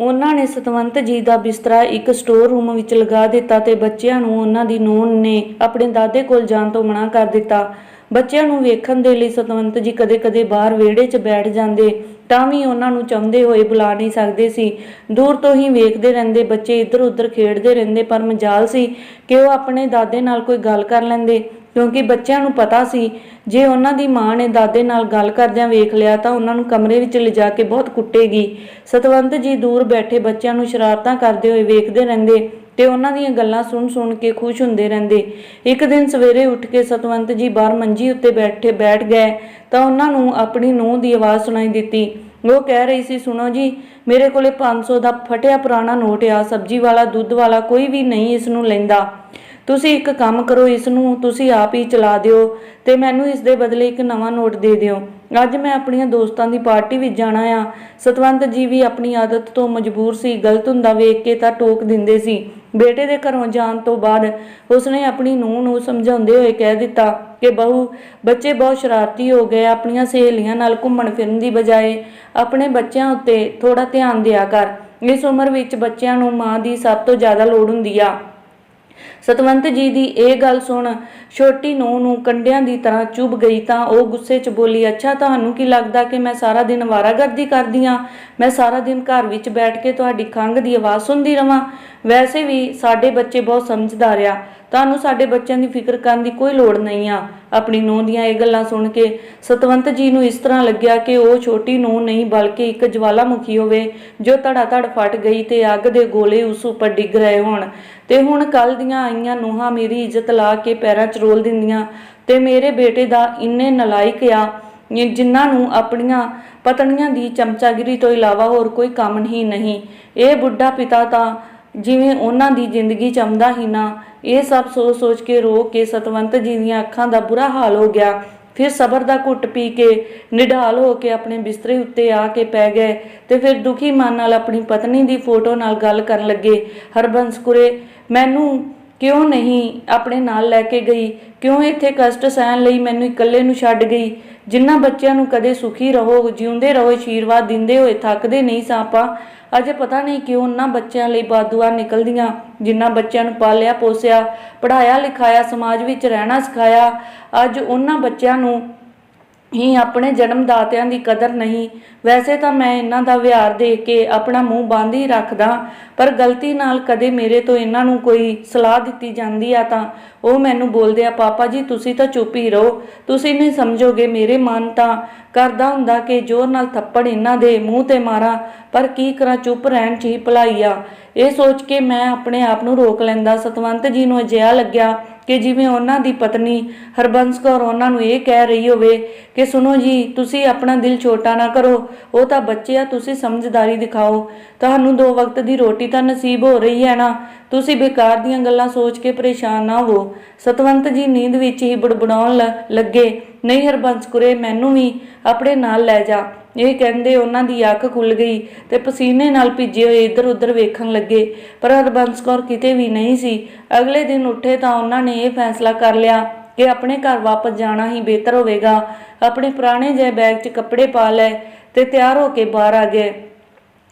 ਉਹਨਾਂ ਨੇ ਸਤਵੰਤ ਜੀ ਦਾ ਬਿਸਤਰਾ ਇੱਕ ਸਟੋਰ ਰੂਮ ਵਿੱਚ ਲਗਾ ਦਿੱਤਾ ਤੇ ਬੱਚਿਆਂ ਨੂੰ ਉਹਨਾਂ ਦੀ ਨੂੰਹ ਨੇ ਆਪਣੇ ਦਾਦੇ ਕੋਲ ਜਾਣ ਤੋਂ ਮਨਾ ਕਰ ਦਿੱਤਾ। ਬੱਚਿਆਂ ਨੂੰ ਵੇਖਣ ਦੇ ਲਈ ਸਤਵੰਤ ਜੀ ਕਦੇ-ਕਦੇ ਬਾਹਰ ਵਿਹੜੇ 'ਚ ਬੈਠ ਜਾਂਦੇ, ਤਾਂ ਵੀ ਉਹਨਾਂ ਨੂੰ ਚਾਹੁੰਦੇ ਹੋਏ ਬੁਲਾ ਨਹੀਂ ਸਕਦੇ ਸੀ। ਦੂਰ ਤੋਂ ਹੀ ਵੇਖਦੇ ਰਹਿੰਦੇ ਬੱਚੇ ਇੱਧਰ-ਉੱਧਰ ਖੇਡਦੇ ਰਹਿੰਦੇ, ਪਰ ਮਜਾਲ ਸੀ ਕਿ ਉਹ ਆਪਣੇ ਦਾਦੇ ਨਾਲ ਕੋਈ ਗੱਲ ਕਰ ਲੈਂਦੇ। ਕਿਉਂਕਿ ਬੱਚਿਆਂ ਨੂੰ ਪਤਾ ਸੀ, ਜੇ ਉਹਨਾਂ ਦੀ ਮਾਂ ਨੇ ਦਾਦੇ ਨਾਲ ਗੱਲ ਕਰਦਿਆਂ ਵੇਖ ਲਿਆ ਤਾਂ ਉਹਨਾਂ ਨੂੰ ਕਮਰੇ ਵਿੱਚ ਲਿਜਾ ਕੇ ਬਹੁਤ ਕੁੱਟੇਗੀ। ਸਤਵੰਤ ਜੀ ਦੂਰ ਬੈਠੇ ਬੱਚਿਆਂ ਨੂੰ ਸ਼ਰਾਰਤਾਂ ਕਰਦੇ ਹੋਏ ਵੇਖਦੇ ਰਹਿੰਦੇ ਤੇ ਉਹਨਾਂ ਦੀਆਂ ਗੱਲਾਂ ਸੁਣ ਸੁਣ ਕੇ ਖੁਸ਼ ਹੁੰਦੇ ਰਹਿੰਦੇ। ਇੱਕ ਦਿਨ ਸਵੇਰੇ ਉੱਠ ਕੇ ਸਤਵੰਤ ਜੀ ਬਾਹਰ ਮੰਜੀ ਉੱਤੇ ਬੈਠੇ ਬੈਠ ਗਏ ਤਾਂ ਉਹਨਾਂ ਨੂੰ ਆਪਣੀ ਨੂੰਹ ਦੀ ਆਵਾਜ਼ ਸੁਣਾਈ ਦਿੱਤੀ। ਉਹ ਕਹਿ ਰਹੀ ਸੀ, ਸੁਣੋ ਜੀ, ਮੇਰੇ ਕੋਲੇ 500 ਦਾ ਫਟਿਆ ਪੁਰਾਣਾ ਨੋਟ ਆ, ਸਬਜ਼ੀ ਵਾਲਾ, ਦੁੱਧ ਵਾਲਾ, ਕੋਈ ਵੀ ਨਹੀਂ ਇਸ ਨੂੰ ਲੈਂਦਾ। ਤੁਸੀਂ ਇੱਕ ਕੰਮ ਕਰੋ ਇਸ ਨੂੰ ਤੁਸੀਂ ਆਪ ਹੀ ਚਲਾ ਦਿਓ ਤੇ ਮੈਨੂੰ ਇਸ ਦੇ ਬਦਲੇ ਇੱਕ ਨਵਾਂ ਨੋਟ ਦੇ ਦਿਓ। ਅੱਜ ਮੈਂ ਆਪਣੀਆਂ ਦੋਸਤਾਂ ਦੀ ਪਾਰਟੀ ਵਿੱਚ ਜਾਣਾ ਆ। ਸਤਵੰਤ ਜੀ ਵੀ ਆਪਣੀ ਆਦਤ ਤੋਂ ਮਜਬੂਰ ਸੀ, ਗਲਤ ਹੁੰਦਾ ਵੇਖ ਕੇ ਤਾਂ ਟੋਕ ਦਿੰਦੇ ਸੀ। ਬੇਟੇ ਦੇ ਘਰੋਂ ਜਾਣ ਤੋਂ ਬਾਅਦ ਉਸਨੇ ਆਪਣੀ ਨੂੰਹ ਨੂੰ ਸਮਝਾਉਂਦੇ ਹੋਏ ਕਹਿ ਦਿੱਤਾ ਕਿ ਬਹੂ, ਬੱਚੇ ਬਹੁਤ ਸ਼ਰਾਰਤੀ ਹੋ ਗਏ, ਆਪਣੀਆਂ ਸਹੇਲੀਆਂ ਨਾਲ ਘੁੰਮਣ ਫਿਰਨ ਦੀ ਬਜਾਏ ਆਪਣੇ ਬੱਚਿਆਂ ਉੱਤੇ ਥੋੜਾ ਧਿਆਨ ਦਿਆ ਕਰ। ਇਸ ਉਮਰ ਵਿੱਚ ਬੱਚਿਆਂ ਨੂੰ ਮਾਂ ਦੀ ਸਭ ਤੋਂ ਜ਼ਿਆਦਾ ਲੋੜ ਹੁੰਦੀ ਆ। ਸਤਵੰਤ ਜੀ ਦੀ ਇਹ ਗੱਲ ਸੁਣ, ਛੋਟੀ ਨੂੰਹ ਨੂੰ ਕੰਡਿਆਂ ਦੀ ਤਰ੍ਹਾਂ ਚੁੱਭ ਗਈ ਤਾਂ ਉਹ ਗੁੱਸੇ 'ਚ ਬੋਲੀ, ਅੱਛਾ, ਤੁਹਾਨੂੰ ਕੀ ਲੱਗਦਾ ਕਿ ਮੈਂ ਸਾਰਾ ਦਿਨ ਵਾਰਾਗਰਦੀ ਕਰਦੀ ਆ? ਮੈਂ ਸਾਰਾ ਦਿਨ ਘਰ ਵਿੱਚ ਬੈਠ ਕੇ ਤੁਹਾਡੀ ਖੰਘ ਦੀ ਆਵਾਜ਼ ਸੁਣਦੀ ਰਵਾਂ? ਵੈਸੇ ਵੀ ਸਾਡੇ ਬੱਚੇ ਬਹੁਤ ਸਮਝਦਾਰ ਆ। ਤੁਹਾਨੂੰ ਸਾਡੇ ਬੱਚਿਆਂ ਦੀ ਫਿਕਰ ਕਰਨ ਦੀ ਕੋਈ ਲੋੜ ਨਹੀਂ ਆ। ਆਪਣੀ ਨੂੰਹ ਦੀਆਂ ਇਹ ਗੱਲਾਂ ਸੁਣ ਕੇ ਸਤਵੰਤ ਜੀ ਨੂੰ ਇਸ ਤਰ੍ਹਾਂ ਲੱਗਿਆ ਕਿ ਉਹ ਛੋਟੀ ਨੂੰਹ ਨਹੀਂ, ਬਲਕਿ ਇੱਕ ਜਵਾਲਾਮੁਖੀ ਹੋਵੇ, ਜੋ ਧੜਾ ਧੜ ਫਟ ਗਈ ਤੇ ਅੱਗ ਦੇ ਗੋਲੇ ਉਸ ਉੱਪਰ ਡਿੱਗ ਰਹੇ ਹੋਣ। ਤੇ ਹੁਣ ਕੱਲ ਦੀਆਂ ਆਈਆਂ ਨੂੰਹਾਂ ਮੇਰੀ ਇੱਜ਼ਤ ਲਾ ਕੇ ਪੈਰਾਂ 'ਚ ਰੋਲ ਦਿੰਦੀਆਂ ਤੇ ਮੇਰੇ ਬੇਟੇ ਦਾ ਇੰਨੇ ਨਲਾਇਕ ਆ ਜਿਨ੍ਹਾਂ ਨੂੰ ਆਪਣੀਆਂ ਪਤਨੀਆਂ ਦੀ ਚਮਚਾਗਿਰੀ ਤੋਂ ਇਲਾਵਾ ਹੋਰ ਕੋਈ ਕੰਮ ਨਹੀਂ ਨਹੀਂ। ਇਹ ਬੁੱਢਾ ਪਿਤਾ ਤਾਂ ਜਿਵੇਂ ਉਹਨਾਂ ਦੀ ਜ਼ਿੰਦਗੀ ਚਮਦਾ ਹੀ ਨਾ। ਇਹ ਸਭ ਸੋਚ ਸੋਚ ਕੇ, ਰੋ ਕੇ, ਸਤਵੰਤ ਜੀ ਦੀਆਂ ਅੱਖਾਂ ਦਾ ਬੁਰਾ ਹਾਲ ਹੋ ਗਿਆ। ਫਿਰ ਸਬਰ ਦਾ ਘੁੱਟ ਪੀ ਕੇ ਨਿਢਾਲ ਹੋ ਕੇ ਆਪਣੇ ਬਿਸਤਰੇ ਉੱਤੇ ਆ ਕੇ ਪੈ ਗਏ ਤੇ ਫਿਰ ਦੁਖੀ ਮਨ ਨਾਲ ਆਪਣੀ ਪਤਨੀ ਦੀ ਫੋਟੋ ਨਾਲ ਗੱਲ ਕਰਨ ਲੱਗੇ, ਹਰਬੰਸ ਕੁਰੇ, ਮੈਨੂੰ ਕਿਉਂ ਨਹੀਂ ਆਪਣੇ ਨਾਲ ਲੈ ਕੇ ਗਈ? ਕਿਉਂ ਇੱਥੇ ਕਸ਼ਟ ਸਹਿਣ ਲਈ ਮੈਨੂੰ ਇਕੱਲੇ ਨੂੰ ਛੱਡ ਗਈ? ਜਿਨ੍ਹਾਂ ਬੱਚਿਆਂ ਨੂੰ ਕਦੇ ਸੁਖੀ ਰਹੋ, ਜਿਉਂਦੇ ਰਹੋ ਆਸ਼ੀਰਵਾਦ ਦਿੰਦੇ ਹੋਏ ਥੱਕਦੇ ਨਹੀਂ ਸਾਂ ਆਪਾਂ। ਅਜੇ ਪਤਾ ਨਹੀਂ ਕਿਉਂ ਉਹਨਾਂ ਬੱਚਿਆਂ ਲਈ ਬਾਦੂਆ ਨਿਕਲਦੀਆਂ ਜਿਨ੍ਹਾਂ ਬੱਚਿਆਂ ਨੂੰ ਪਾਲਿਆ ਪੋਸਿਆ ਪੜਾਇਆ ਲਿਖਾਇਆ, ਸਮਾਜ ਵਿੱਚ ਰਹਿਣਾ ਸਿਖਾਇਆ। ਅੱਜ ਉਹਨਾਂ ਬੱਚਿਆਂ ਨੂੰ ਹੀ ਆਪਣੇ ਜਨਮ ਦਾਤਿਆਂ ਦੀ ਕਦਰ ਨਹੀਂ। ਵੈਸੇ ਤਾਂ ਮੈਂ ਇਹਨਾਂ ਦਾ ਵਿਹਾਰ ਦੇਖ ਕੇ ਆਪਣਾ ਮੂੰਹ ਬੰਦ ਹੀ ਰੱਖਦਾ, ਪਰ ਗਲਤੀ ਨਾਲ ਕਦੇ ਮੇਰੇ ਤੋਂ ਇਹਨਾਂ ਨੂੰ ਕੋਈ ਸਲਾਹ ਦਿੱਤੀ ਜਾਂਦੀ ਆ ਤਾਂ ਉਹ ਮੈਨੂੰ ਬੋਲਦੇ ਆ, ਪਾਪਾ ਜੀ, ਤੁਸੀਂ ਤਾਂ ਚੁੱਪ ਹੀ ਰਹੋ। ਤੁਸੀਂ ਨਹੀਂ ਸਮਝੋਗੇ ਮੇਰੇ ਮਨ ਤਾਂ ਕਰਦਾ ਹੁੰਦਾ ਕਿ ਜ਼ੋਰ ਨਾਲ ਥੱਪੜ ਇਹਨਾਂ ਦੇ ਮੂੰਹ ਤੇ ਮਾਰਾਂ, ਪਰ ਕੀ ਕਰਾਂ, ਚੁੱਪ ਰਹਿਣ 'ਚ ਹੀ ਭਲਾਈ ਆ। ਇਹ ਸੋਚ ਕੇ ਮੈਂ ਆਪਣੇ ਆਪ ਨੂੰ ਰੋਕ ਲੈਂਦਾ। ਸਤਵੰਤ ਜੀ ਨੂੰ ਅਜਿਹਾ ਲੱਗਿਆ ਕਿ ਜਿਵੇਂ ਉਹਨਾਂ ਦੀ ਪਤਨੀ ਹਰਬੰਸ ਕੌਰ ਉਹਨਾਂ ਨੂੰ ਇਹ ਕਹਿ ਰਹੀ ਹੋਵੇ ਕਿ ਸੁਣੋ ਜੀ, ਤੁਸੀਂ ਆਪਣਾ ਦਿਲ ਛੋਟਾ ਨਾ ਕਰੋ, ਉਹ ਤਾਂ ਬੱਚੇ ਆ, ਤੁਸੀਂ ਸਮਝਦਾਰੀ ਦਿਖਾਓ। ਤੁਹਾਨੂੰ ਦੋ ਵਕਤ ਦੀ ਰੋਟੀ ਤਾਂ ਨਸੀਬ ਹੋ ਰਹੀ ਹੈ ਨਾ, ਤੁਸੀਂ ਬੇਕਾਰ ਦੀਆਂ ਗੱਲਾਂ ਸੋਚ ਕੇ ਪਰੇਸ਼ਾਨ ਨਾ ਹੋ ਸਤਵੰਤ ਜੀ ਨੀਂਦ ਵਿੱਚ ਹੀ ਬੜਬੜਾਉਣ ਲੱਗੇ। ਨਹੀਂ ਹਰਬੰਸ ਕੁਰੇ, ਮੈਨੂੰ ਵੀ ਆਪਣੇ ਨਾਲ ਲੈ ਜਾ। ਇਹ ਕਹਿੰਦੇ ਉਹਨਾਂ ਦੀ ਅੱਖ ਖੁੱਲ ਗਈ ਤੇ ਪਸੀਨੇ ਨਾਲ ਭਿੱਜੇ ਹੋਏ ਇੱਧਰ ਉੱਧਰ ਵੇਖਣ ਲੱਗੇ। ਪਰ ਹਰਬੰਸ ਕੌਰ ਕਿਤੇ ਵੀ ਨਹੀਂ ਸੀ। ਅਗਲੇ ਦਿਨ ਉੱਠੇ ਤਾਂ ਉਹਨਾਂ ਨੇ ਇਹ ਫੈਸਲਾ ਕਰ ਲਿਆ ਕਿ ਆਪਣੇ ਘਰ ਵਾਪਸ ਜਾਣਾ ਹੀ ਬਿਹਤਰ ਹੋਵੇਗਾ। ਆਪਣੇ ਪੁਰਾਣੇ ਜਿਹੇ ਬੈਗ 'ਚ ਕੱਪੜੇ ਪਾ ਲਏ ਤੇ ਤਿਆਰ ਹੋ ਕੇ ਬਾਹਰ ਆ ਗਏ।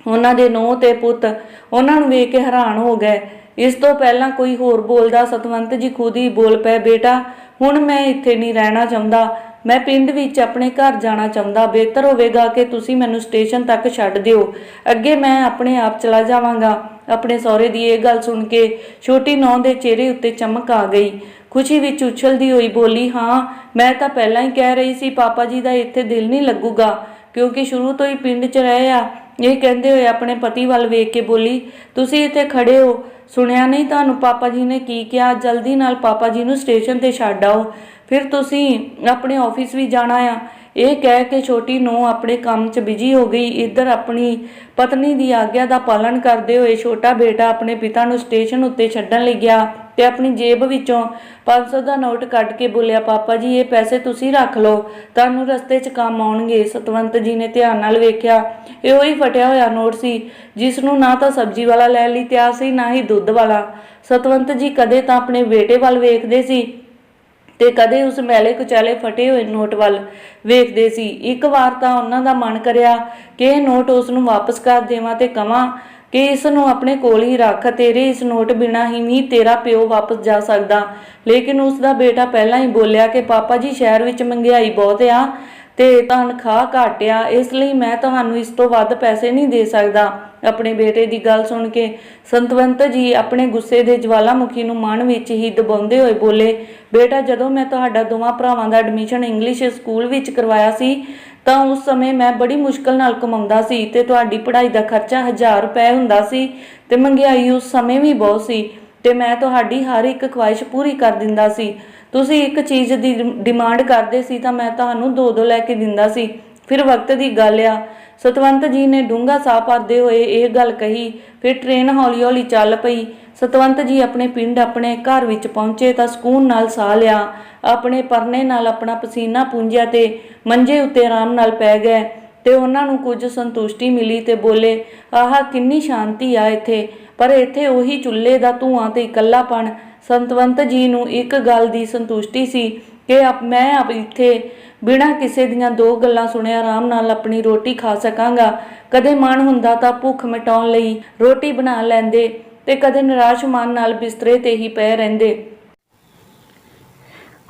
ਉਹਨਾਂ ਦੇ ਨੂੰਹ ਤੇ ਪੁੱਤ, ਉਹਨਾਂ ਨੂੰ ਵੇਖ ਕੇ ਹੈਰਾਨ ਹੋ ਗਏ। ਇਸ ਤੋਂ ਪਹਿਲਾਂ ਕੋਈ ਹੋਰ ਬੋਲਦਾ, ਸਤਵੰਤ ਜੀ ਖੁਦ ਹੀ ਬੋਲ ਪਏ, ਬੇਟਾ, ਹੁਣ ਮੈਂ ਇੱਥੇ ਨਹੀਂ ਰਹਿਣਾ ਚਾਹੁੰਦਾ। ਮੈਂ ਪਿੰਡ ਵਿੱਚ ਆਪਣੇ ਘਰ ਜਾਣਾ ਚਾਹੁੰਦਾ। ਬਿਹਤਰ ਹੋਵੇਗਾ ਕਿ ਤੁਸੀਂ ਮੈਨੂੰ ਸਟੇਸ਼ਨ ਤੱਕ ਛੱਡ ਦਿਓ। ਅੱਗੇ ਮੈਂ ਆਪਣੇ ਆਪ ਚਲਾ ਜਾਵਾਂਗਾ। ਆਪਣੇ ਸਹੁਰੇ ਦੀ ਇਹ ਗੱਲ ਸੁਣ ਕੇ ਛੋਟੀ ਨੌਂ ਦੇ ਚਿਹਰੇ ਉੱਤੇ ਚਮਕ ਆ ਗਈ। ਖੁਸ਼ੀ ਵਿੱਚ ਉਛਲਦੀ ਹੋਈ ਬੋਲੀ, ਹਾਂ, ਮੈਂ ਤਾਂ ਪਹਿਲਾਂ ਹੀ ਕਹਿ ਰਹੀ ਸੀ, ਪਾਪਾ ਜੀ ਦਾ ਇੱਥੇ ਦਿਲ ਨਹੀਂ ਲੱਗੂਗਾ, ਕਿਉਂਕਿ ਸ਼ੁਰੂ ਤੋਂ ਹੀ ਪਿੰਡ 'ਚ ਰਹੇ ਆ। ਇਹ ਕਹਿੰਦੇ ਹੋਏ ਆਪਣੇ ਪਤੀ ਵੱਲ ਵੇਖ ਕੇ ਬੋਲੀ, ਤੁਸੀਂ ਇੱਥੇ ਖੜੇ ਹੋ। ਸੁਣਿਆ ਨਹੀਂ ਤੁਹਾਨੂੰ ਪਾਪਾ ਜੀ ਨੇ ਕੀ ਕਿਹਾ? ਜਲਦੀ ਨਾਲ ਪਾਪਾ ਜੀ ਨੂੰ ਸਟੇਸ਼ਨ ਤੇ ਛੱਡ ਆਓ। ਫਿਰ ਤੁਸੀਂ ਆਪਣੇ ਆਫਿਸ ਵੀ ਜਾਣਾ ਆ। ਇਹ ਕਹਿ ਕੇ ਛੋਟੀ ਨੂੰ ਆਪਣੇ ਕੰਮ 'ਚ ਬਿਜ਼ੀ ਹੋ ਗਈ। ਇੱਧਰ ਆਪਣੀ ਪਤਨੀ ਦੀ ਆਗਿਆ ਦਾ ਪਾਲਣ ਕਰਦੇ ਹੋਏ ਛੋਟਾ ਬੇਟਾ ਆਪਣੇ ਪਿਤਾ ਨੂੰ ਸਟੇਸ਼ਨ ਉੱਤੇ ਛੱਡਣ ਲਈ ਗਿਆ। ਤੇ ਆਪਣੀ ਜੇਬ ਵਿੱਚੋਂ 500 ਦਾ ਨੋਟ ਕੱਢ ਕੇ ਬੋਲਿਆ, ਪਾਪਾ ਜੀ, ਇਹ ਪੈਸੇ ਤੁਸੀਂ ਰੱਖ ਲਓ। ਤੁਹਾਨੂੰ ਰਸਤੇ 'ਚ ਕੰਮ ਆਉਣਗੇ। ਸਤਵੰਤ ਜੀ ਨੇ ਧਿਆਨ ਨਾਲ ਵੇਖਿਆ, ਇਹ ਉਹੀ ਫਟਿਆ ਹੋਇਆ ਨੋਟ ਸੀ, ਜਿਸ ਨੂੰ ਨਾ ਤਾਂ ਸਬਜ਼ੀ ਵਾਲਾ ਲੈ ਲਈ ਤਿਆਰ ਸੀ, ਨਾ ਹੀ ਦੁੱਧ ਵਾਲਾ। ਸਤਵੰਤ ਜੀ ਕਦੇ ਤਾਂ ਆਪਣੇ ਬੇਟੇ ਵੱਲ ਵੇਖਦੇ ਸੀ ਤੇ ਕਦੇ ਉਸ ਮੈਲੇ ਕੁਚਾਲੇ ਫਟੇ ਹੋਏ ਨੋਟ ਵੱਲ ਵੇਖਦੇ ਸੀ। ਇੱਕ ਵਾਰ ਤਾਂ ਉਹਨਾਂ ਦਾ ਮਨ ਕਰਿਆ ਕਿ ਇਹ ਨੋਟ ਉਸ ਨੂੰ ਵਾਪਸ ਕਰ ਦੇਵਾਂ ਤੇ ਕਵਾਂ ਕਿ ਇਸ ਨੂੰ ਆਪਣੇ ਕੋਲ ਹੀ ਰੱਖ ਤੇਰੇ ਇਸ ਨੋਟ ਬਿਨਾ ਹੀ ਵੀ ਤੇਰਾ ਪਿਓ ਵਾਪਸ ਜਾ ਸਕਦਾ। ਲੇਕਿਨ ਉਸ ਦਾ ਬੇਟਾ ਪਹਿਲਾਂ ਹੀ ਬੋਲਿਆ ਕਿ ਪਾਪਾ ਜੀ, ਸ਼ਹਿਰ ਵਿੱਚ ਮਹਿੰਗਾਈ ਬਹੁਤ ਆ ਤੇ ਤਨਖਾਹ ਘੱਟ ਆ, ਇਸ ਲਈ ਮੈਂ ਤੁਹਾਨੂੰ ਇਸ ਤੋਂ ਵੱਧ ਪੈਸੇ ਨਹੀਂ ਦੇ ਸਕਦਾ। ਆਪਣੇ ਬੇਟੇ ਦੀ ਗੱਲ ਸੁਣ ਕੇ ਸੰਤਵੰਤ ਜੀ ਆਪਣੇ ਗੁੱਸੇ ਦੇ ਜਵਾਲਾਮੁਖੀ ਨੂੰ ਮਨ ਵਿੱਚ ਹੀ ਦਬਾਉਂਦੇ ਹੋਏ ਬੋਲੇ, ਬੇਟਾ, ਜਦੋਂ ਮੈਂ ਤੁਹਾਡਾ ਦੋਵਾਂ ਭਰਾਵਾਂ ਦਾ ਐਡਮਿਸ਼ਨ ਇੰਗਲਿਸ਼ ਸਕੂਲ ਵਿੱਚ ਕਰਵਾਇਆ ਸੀ ਤਾਂ ਉਸ ਸਮੇਂ ਮੈਂ ਬੜੀ ਮੁਸ਼ਕਲ ਨਾਲ ਕਮਾਉਂਦਾ ਸੀ ਤੇ ਤੁਹਾਡੀ ਪੜ੍ਹਾਈ ਦਾ ਖਰਚਾ 1000 ਰੁਪਏ ਹੁੰਦਾ ਸੀ ਤੇ ਮਹਿੰਗਾਈ ਉਸ ਸਮੇਂ ਵੀ ਬਹੁਤ ਸੀ ਤੇ ਮੈਂ ਤੁਹਾਡੀ ਹਰ ਇੱਕ ਖੁਆਇਸ਼ ਪੂਰੀ ਕਰ ਦਿੰਦਾ ਸੀ। ਤੁਸੀਂ ਇੱਕ ਚੀਜ਼ ਦੀ ਡਿਮਾਂਡ ਕਰਦੇ ਸੀ ਤਾਂ ਮੈਂ ਤੁਹਾਨੂੰ ਦੋ ਦੋ ਲੈ ਕੇ ਦਿੰਦਾ ਸੀ। ਫਿਰ ਵਕਤ ਦੀ ਗੱਲ ਆ। ਸਤਵੰਤ ਜੀ ਨੇ ਡੂੰਘਾ ਸਾਹ ਭਰਦੇ ਹੋਏ ਇਹ ਗੱਲ ਕਹੀ, ਫਿਰ ਟ੍ਰੇਨ ਹੌਲੀ-ਹੌਲੀ ਚੱਲ ਪਈ। ਸਤਵੰਤ ਜੀ ਆਪਣੇ ਪਿੰਡ ਆਪਣੇ ਘਰ ਵਿੱਚ ਪਹੁੰਚੇ ਤਾਂ ਸਕੂਨ ਨਾਲ ਸਾਹ ਲਿਆ। ਆਪਣੇ ਪਰਨੇ ਨਾਲ ਆਪਣਾ ਪਸੀਨਾ ਪੂੰਝਿਆ ਤੇ ਮੰਜੇ ਉੱਤੇ ਆਰਾਮ ਨਾਲ ਪੈ ਗਏ ਤੇ ਉਹਨਾਂ ਨੂੰ ਕੁਝ ਸੰਤੁਸ਼ਟੀ ਮਿਲੀ ਤੇ ਬੋਲੇ, ਆਹ, ਕਿੰਨੀ ਸ਼ਾਂਤੀ ਆ ਇੱਥੇ। ਪਰ ਇੱਥੇ ਉਹੀ ਚੁੱਲ੍ਹੇ ਦਾ ਧੂਆਂ ਤੇ ਇਕੱਲਾਪਣ। ਸੰਤਵੰਤ ਜੀ ਨੂੰ ਇੱਕ ਗੱਲ ਦੀ ਸੰਤੁਸ਼ਟੀ ਸੀ ਕਿ ਆਪ ਮੈਂ ਆਪ ਇੱਥੇ ਬਿਨਾਂ ਕਿਸੇ ਦੀਆਂ ਦੋ ਗੱਲਾਂ ਸੁਣੇ ਆਰਾਮ ਨਾਲ ਆਪਣੀ ਰੋਟੀ ਖਾ ਸਕਾਂਗਾ। ਕਦੇ ਮਨ ਹੁੰਦਾ ਤਾਂ ਭੁੱਖ ਮਿਟਾਉਣ ਲਈ ਰੋਟੀ ਬਣਾ ਲੈਂਦੇ ਤੇ ਕਦੇ ਨਿਰਾਸ਼ ਮਨ ਨਾਲ ਬਿਸਤਰੇ ਤੇ ਹੀ ਪਏ ਰਹਿੰਦੇ।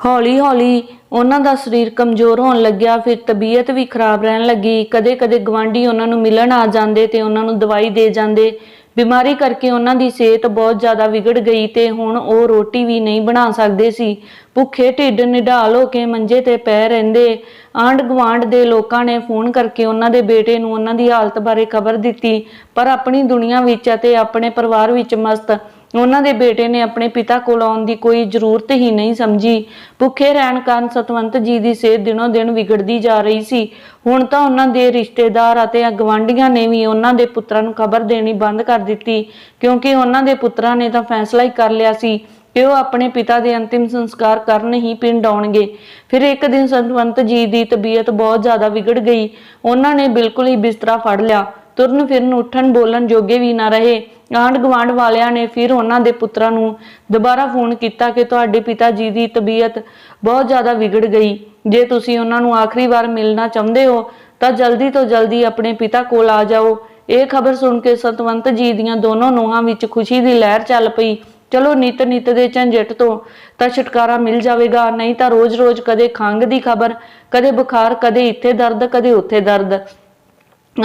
ਹੌਲੀ-ਹੌਲੀ ਉਹਨਾਂ ਦਾ ਸਰੀਰ ਕਮਜ਼ੋਰ ਹੋਣ ਲੱਗਿਆ, ਫਿਰ ਤਬੀਅਤ ਵੀ ਖਰਾਬ ਰਹਿਣ ਲੱਗੀ। ਕਦੇ-ਕਦੇ ਗਵਾਂਢੀ ਉਹਨਾਂ ਨੂੰ ਮਿਲਣ ਆ ਜਾਂਦੇ ਤੇ ਉਹਨਾਂ ਨੂੰ ਦਵਾਈ ਦੇ ਜਾਂਦੇ। ਬਿਮਾਰੀ ਕਰਕੇ ਉਹਨਾਂ ਦੀ ਸਿਹਤ ਬਹੁਤ ਜ਼ਿਆਦਾ ਵਿਗੜ ਗਈ ਤੇ ਹੁਣ ਉਹ ਰੋਟੀ ਵੀ ਨਹੀਂ ਬਣਾ ਸਕਦੇ ਸੀ। ਭੁੱਖੇ ਢਿੱਡ ਨਿਢਾਲ ਹੋ ਕੇ ਮੰਜੇ ਤੇ ਪੈ ਰਹਿੰਦੇ ਆਂਢ ਗੁਆਂਢ ਦੇ ਲੋਕਾਂ ਨੇ ਫੋਨ ਕਰਕੇ ਉਹਨਾਂ ਦੇ ਬੇਟੇ ਨੂੰ ਉਹਨਾਂ ਦੀ ਹਾਲਤ ਬਾਰੇ ਖਬਰ ਦਿੱਤੀ, ਪਰ ਆਪਣੀ ਦੁਨੀਆ ਵਿੱਚ ਅਤੇ ਆਪਣੇ ਪਰਿਵਾਰ ਵਿੱਚ ਮਸਤ ਉਹਨਾਂ ਦੇ ਬੇਟੇ ਨੇ ਆਪਣੇ ਪਿਤਾ ਕੋਲ ਆਉਣ ਦੀ ਕੋਈ ਜ਼ਰੂਰਤ ਹੀ ਨਹੀਂ ਸਮਝੀ। ਭੁੱਖੇ ਰਹਿਣ ਕਾਰਨ ਸਤਵੰਤ ਜੀ ਦੀ ਸਿਹਤ ਦਿਨੋਂ ਦਿਨ ਵਿਗੜਦੀ ਜਾ ਰਹੀ ਸੀ। ਹੁਣ ਤਾਂ ਉਹਨਾਂ ਦੇ ਰਿਸ਼ਤੇਦਾਰ ਅਤੇ ਗਵਾਂਢੀਆਂ ਨੇ ਵੀ ਉਹਨਾਂ ਦੇ ਪੁੱਤਰਾਂ ਨੂੰ ਖਬਰ ਦੇਣੀ ਬੰਦ ਕਰ ਦਿੱਤੀ। ਕਿਉਂਕਿ ਉਹਨਾਂ ਦੇ ਪੁੱਤਰਾਂ ਨੇ ਤਾਂ ਫੈਸਲਾ ਹੀ ਕਰ ਲਿਆ ਸੀ ਕਿ ਉਹ ਆਪਣੇ ਪਿਤਾ ਦੇ ਅੰਤਿਮ ਸੰਸਕਾਰ ਕਰਨ ਹੀ ਪਿੰਡ ਆਉਣਗੇ। ਫਿਰ ਇੱਕ ਦਿਨ ਸਤਵੰਤ ਜੀ ਦੀ ਤਬੀਅਤ ਬਹੁਤ ਜ਼ਿਆਦਾ ਵਿਗੜ ਗਈ। ਉਹਨਾਂ ਨੇ ਬਿਲਕੁਲ ਹੀ ਬਿਸਤਰਾ ਫੜ ਲਿਆ। ਤੁਰਨ ਫਿਰਨ, ਉੱਠਣ ਬੋਲਣ ਜੋਗੇ ਵੀ ਨਾ ਰਹੇ। ਆਂਢ ਗੁਆਂਢ ਵਾਲਿਆਂ ਨੇ ਫਿਰ ਉਹਨਾਂ ਦੇ ਪੁੱਤਰਾਂ ਨੂੰ ਦੁਬਾਰਾ ਫੋਨ ਕੀਤਾ ਕਿ ਤੁਹਾਡੇ ਪਿਤਾ ਜੀ ਦੀ ਤਬੀਅਤ ਬਹੁਤ ਜ਼ਿਆਦਾ ਵਿਗੜ ਗਈ। ਜੇ ਤੁਸੀਂ ਉਹਨਾਂ ਨੂੰ ਆਖਰੀ ਵਾਰ ਮਿਲਣਾ ਚਾਹੁੰਦੇ ਹੋ, ਤਾਂ ਜਲਦੀ ਤੋਂ ਜਲਦੀ ਆਪਣੇ ਪਿਤਾ ਕੋਲ ਆ ਜਾਓ। ਇਹ ਖਬਰ ਸੁਣ ਕੇ ਸਤਵੰਤ ਜੀ ਦੀਆਂ ਦੋਨੋਂ ਨੂੰਹਾਂ ਵਿੱਚ ਖੁਸ਼ੀ ਦੀ ਲਹਿਰ ਚੱਲ ਪਈ। ਚਲੋ ਨਿਤ ਨਿਤ ਦੇ ਝੰਜਟ ਤੋਂ ਤਾਂ ਛੁਟਕਾਰਾ ਮਿਲ ਜਾਵੇਗਾ, ਨਹੀਂ ਤਾਂ ਰੋਜ਼-ਰੋਜ਼ ਕਦੇ ਖੰਘ ਦੀ ਖਬਰ, ਕਦੇ ਬੁਖਾਰ, ਕਦੇ ਇੱਥੇ ਦਰਦ, ਕਦੇ ਉੱਥੇ ਦਰਦ।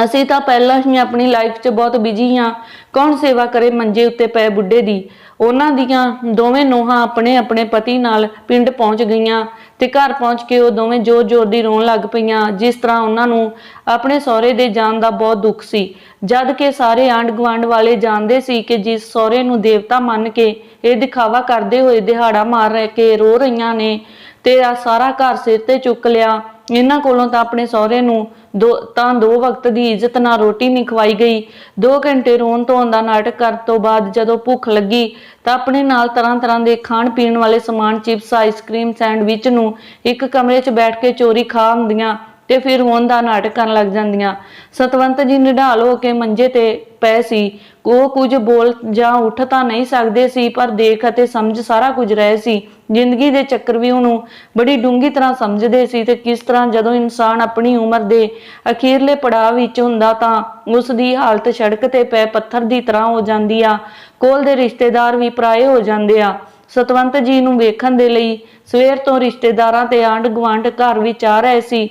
ਅਸੀਂ ਤਾਂ ਪਹਿਲਾਂ ਹੀ ਆਪਣੀ ਲਾਈਫ 'ਚ ਬਹੁਤ ਬਿਜ਼ੀ ਹਾਂ। ਕੌਣ ਸੇਵਾ ਕਰੇ ਮੰਜੇ ਉੱਤੇ ਪਏ ਬੁੱਢੇ ਦੀ? ਉਹਨਾਂ ਦੀਆਂ ਦੋਵੇਂ ਨੋਹਾਂ ਆਪਣੇ ਆਪਣੇ ਪਤੀ ਨਾਲ ਪਿੰਡ ਪਹੁੰਚ ਗਈਆਂ ਤੇ ਘਰ ਪਹੁੰਚ ਕੇ ਉਹ ਦੋਵੇਂ ਜ਼ੋਰ-ਜ਼ੋਰ ਦੀ ਰੋਣ ਲੱਗ ਪਈਆਂ, ਜਿਸ ਤਰ੍ਹਾਂ ਉਹਨਾਂ ਨੂੰ ਆਪਣੇ ਸਹੁਰੇ ਦੇ ਜਾਣ ਦਾ ਬਹੁਤ ਦੁੱਖ ਸੀ। ਜਦ ਕਿ ਸਾਰੇ ਆਂਢ ਗੁਆਂਢ ਵਾਲੇ ਜਾਣਦੇ ਸੀ ਕਿ ਜਿਸ ਸਹੁਰੇ ਨੂੰ ਦੇਵਤਾ ਮੰਨ ਕੇ ਇਹ ਦਿਖਾਵਾ ਕਰਦੇ ਹੋਏ ਦਿਹਾੜਾ ਮਾਰ ਰਹਿ ਕੇ ਰੋ ਰਹੀਆਂ ਨੇ ਤੇਰਾ ਸਾਰਾ ਘਰ ਸਿਰ ਤੇ ਚੁੱਕ ਲਿਆ। ਇਹਨਾਂ ਕੋਲੋਂ ਤਾਂ ਆਪਣੇ ਸਹੁਰੇ ਨੂੰ ਦੋ ਤਾਂ ਦੋ ਵਕਤ ਦੀ ਇੱਜ਼ਤ ਨਾਲ ਰੋਟੀ ਨਹੀਂ ਖਵਾਈ ਗਈ। 2 ਘੰਟੇ ਰੋਣ ਧੋਣ ਦਾ ਨਾਟਕ ਕਰਨ ਤੋਂ ਬਾਅਦ ਜਦੋਂ ਭੁੱਖ ਲੱਗੀ ਤਾਂ ਆਪਣੇ ਨਾਲ ਤਰ੍ਹਾਂ ਤਰ੍ਹਾਂ ਦੇ ਖਾਣ ਪੀਣ ਵਾਲੇ ਸਮਾਨ, ਚਿਪਸ ਆਈਸਕ੍ਰੀਮ ਸੈਂਡਵਿਚ ਨੂੰ ਇੱਕ ਕਮਰੇ 'ਚ ਬੈਠ ਕੇ ਚੋਰੀ ਖਾ ਹੁੰਦੀਆਂ ਤੇ ਫਿਰ ਰੋਣ ਦਾ ਨਾਟਕ ਕਰਨ ਲੱਗ ਜਾਂਦੀਆਂ। ਸਤਵੰਤ ਜੀ ਨਿਢਾਲ ਹੋ ਕੇ ਮੰਜੇ ਤੇ ਪਏ ਸੀ। ਉਹ ਕੁਝ ਬੋਲ ਜਾਂ ਉੱਠ ਤਾਂ ਨਹੀਂ ਸਕਦੇ ਸੀ, ਪਰ ਦੇਖ ਅਤੇ ਸਮਝ ਸਾਰਾ ਕੁਝ ਰਹੇ ਸੀ। ਜ਼ਿੰਦਗੀ ਦੇ ਚੱਕਰ ਵੀ ਉਹਨੂੰ ਬੜੀ ਡੂੰਗੀ ਤਰ੍ਹਾਂ ਸਮਝਦੇ ਸੀ ਤੇ ਕਿਸ ਤਰ੍ਹਾਂ ਜਦੋਂ ਇਨਸਾਨ ਆਪਣੀ ਉਮਰ ਦੇ ਅਖੀਰਲੇ ਪੜਾਅ ਵਿੱਚ ਹੁੰਦਾ ਤਾਂ ਉਸ ਦੀ ਹਾਲਤ ਸੜਕ ਤੇ ਪਏ ਪੱਥਰ ਦੀ ਤਰ੍ਹਾਂ ਹੋ ਜਾਂਦੀ ਆ। ਕੋਲ ਦੇ ਰਿਸ਼ਤੇਦਾਰ ਵੀ ਪਰਾਏ ਹੋ ਜਾਂਦੇ ਆ। ਸਤਵੰਤ ਜੀ ਨੂੰ ਵੇਖਣ ਦੇ ਲਈ ਸਵੇਰ ਤੋਂ ਰਿਸ਼ਤੇਦਾਰਾਂ ਤੇ ਆਂਢ ਗੁਆਂਢ ਘਰ ਵਿੱਚ ਆ ਰਹੇ ਸੀ।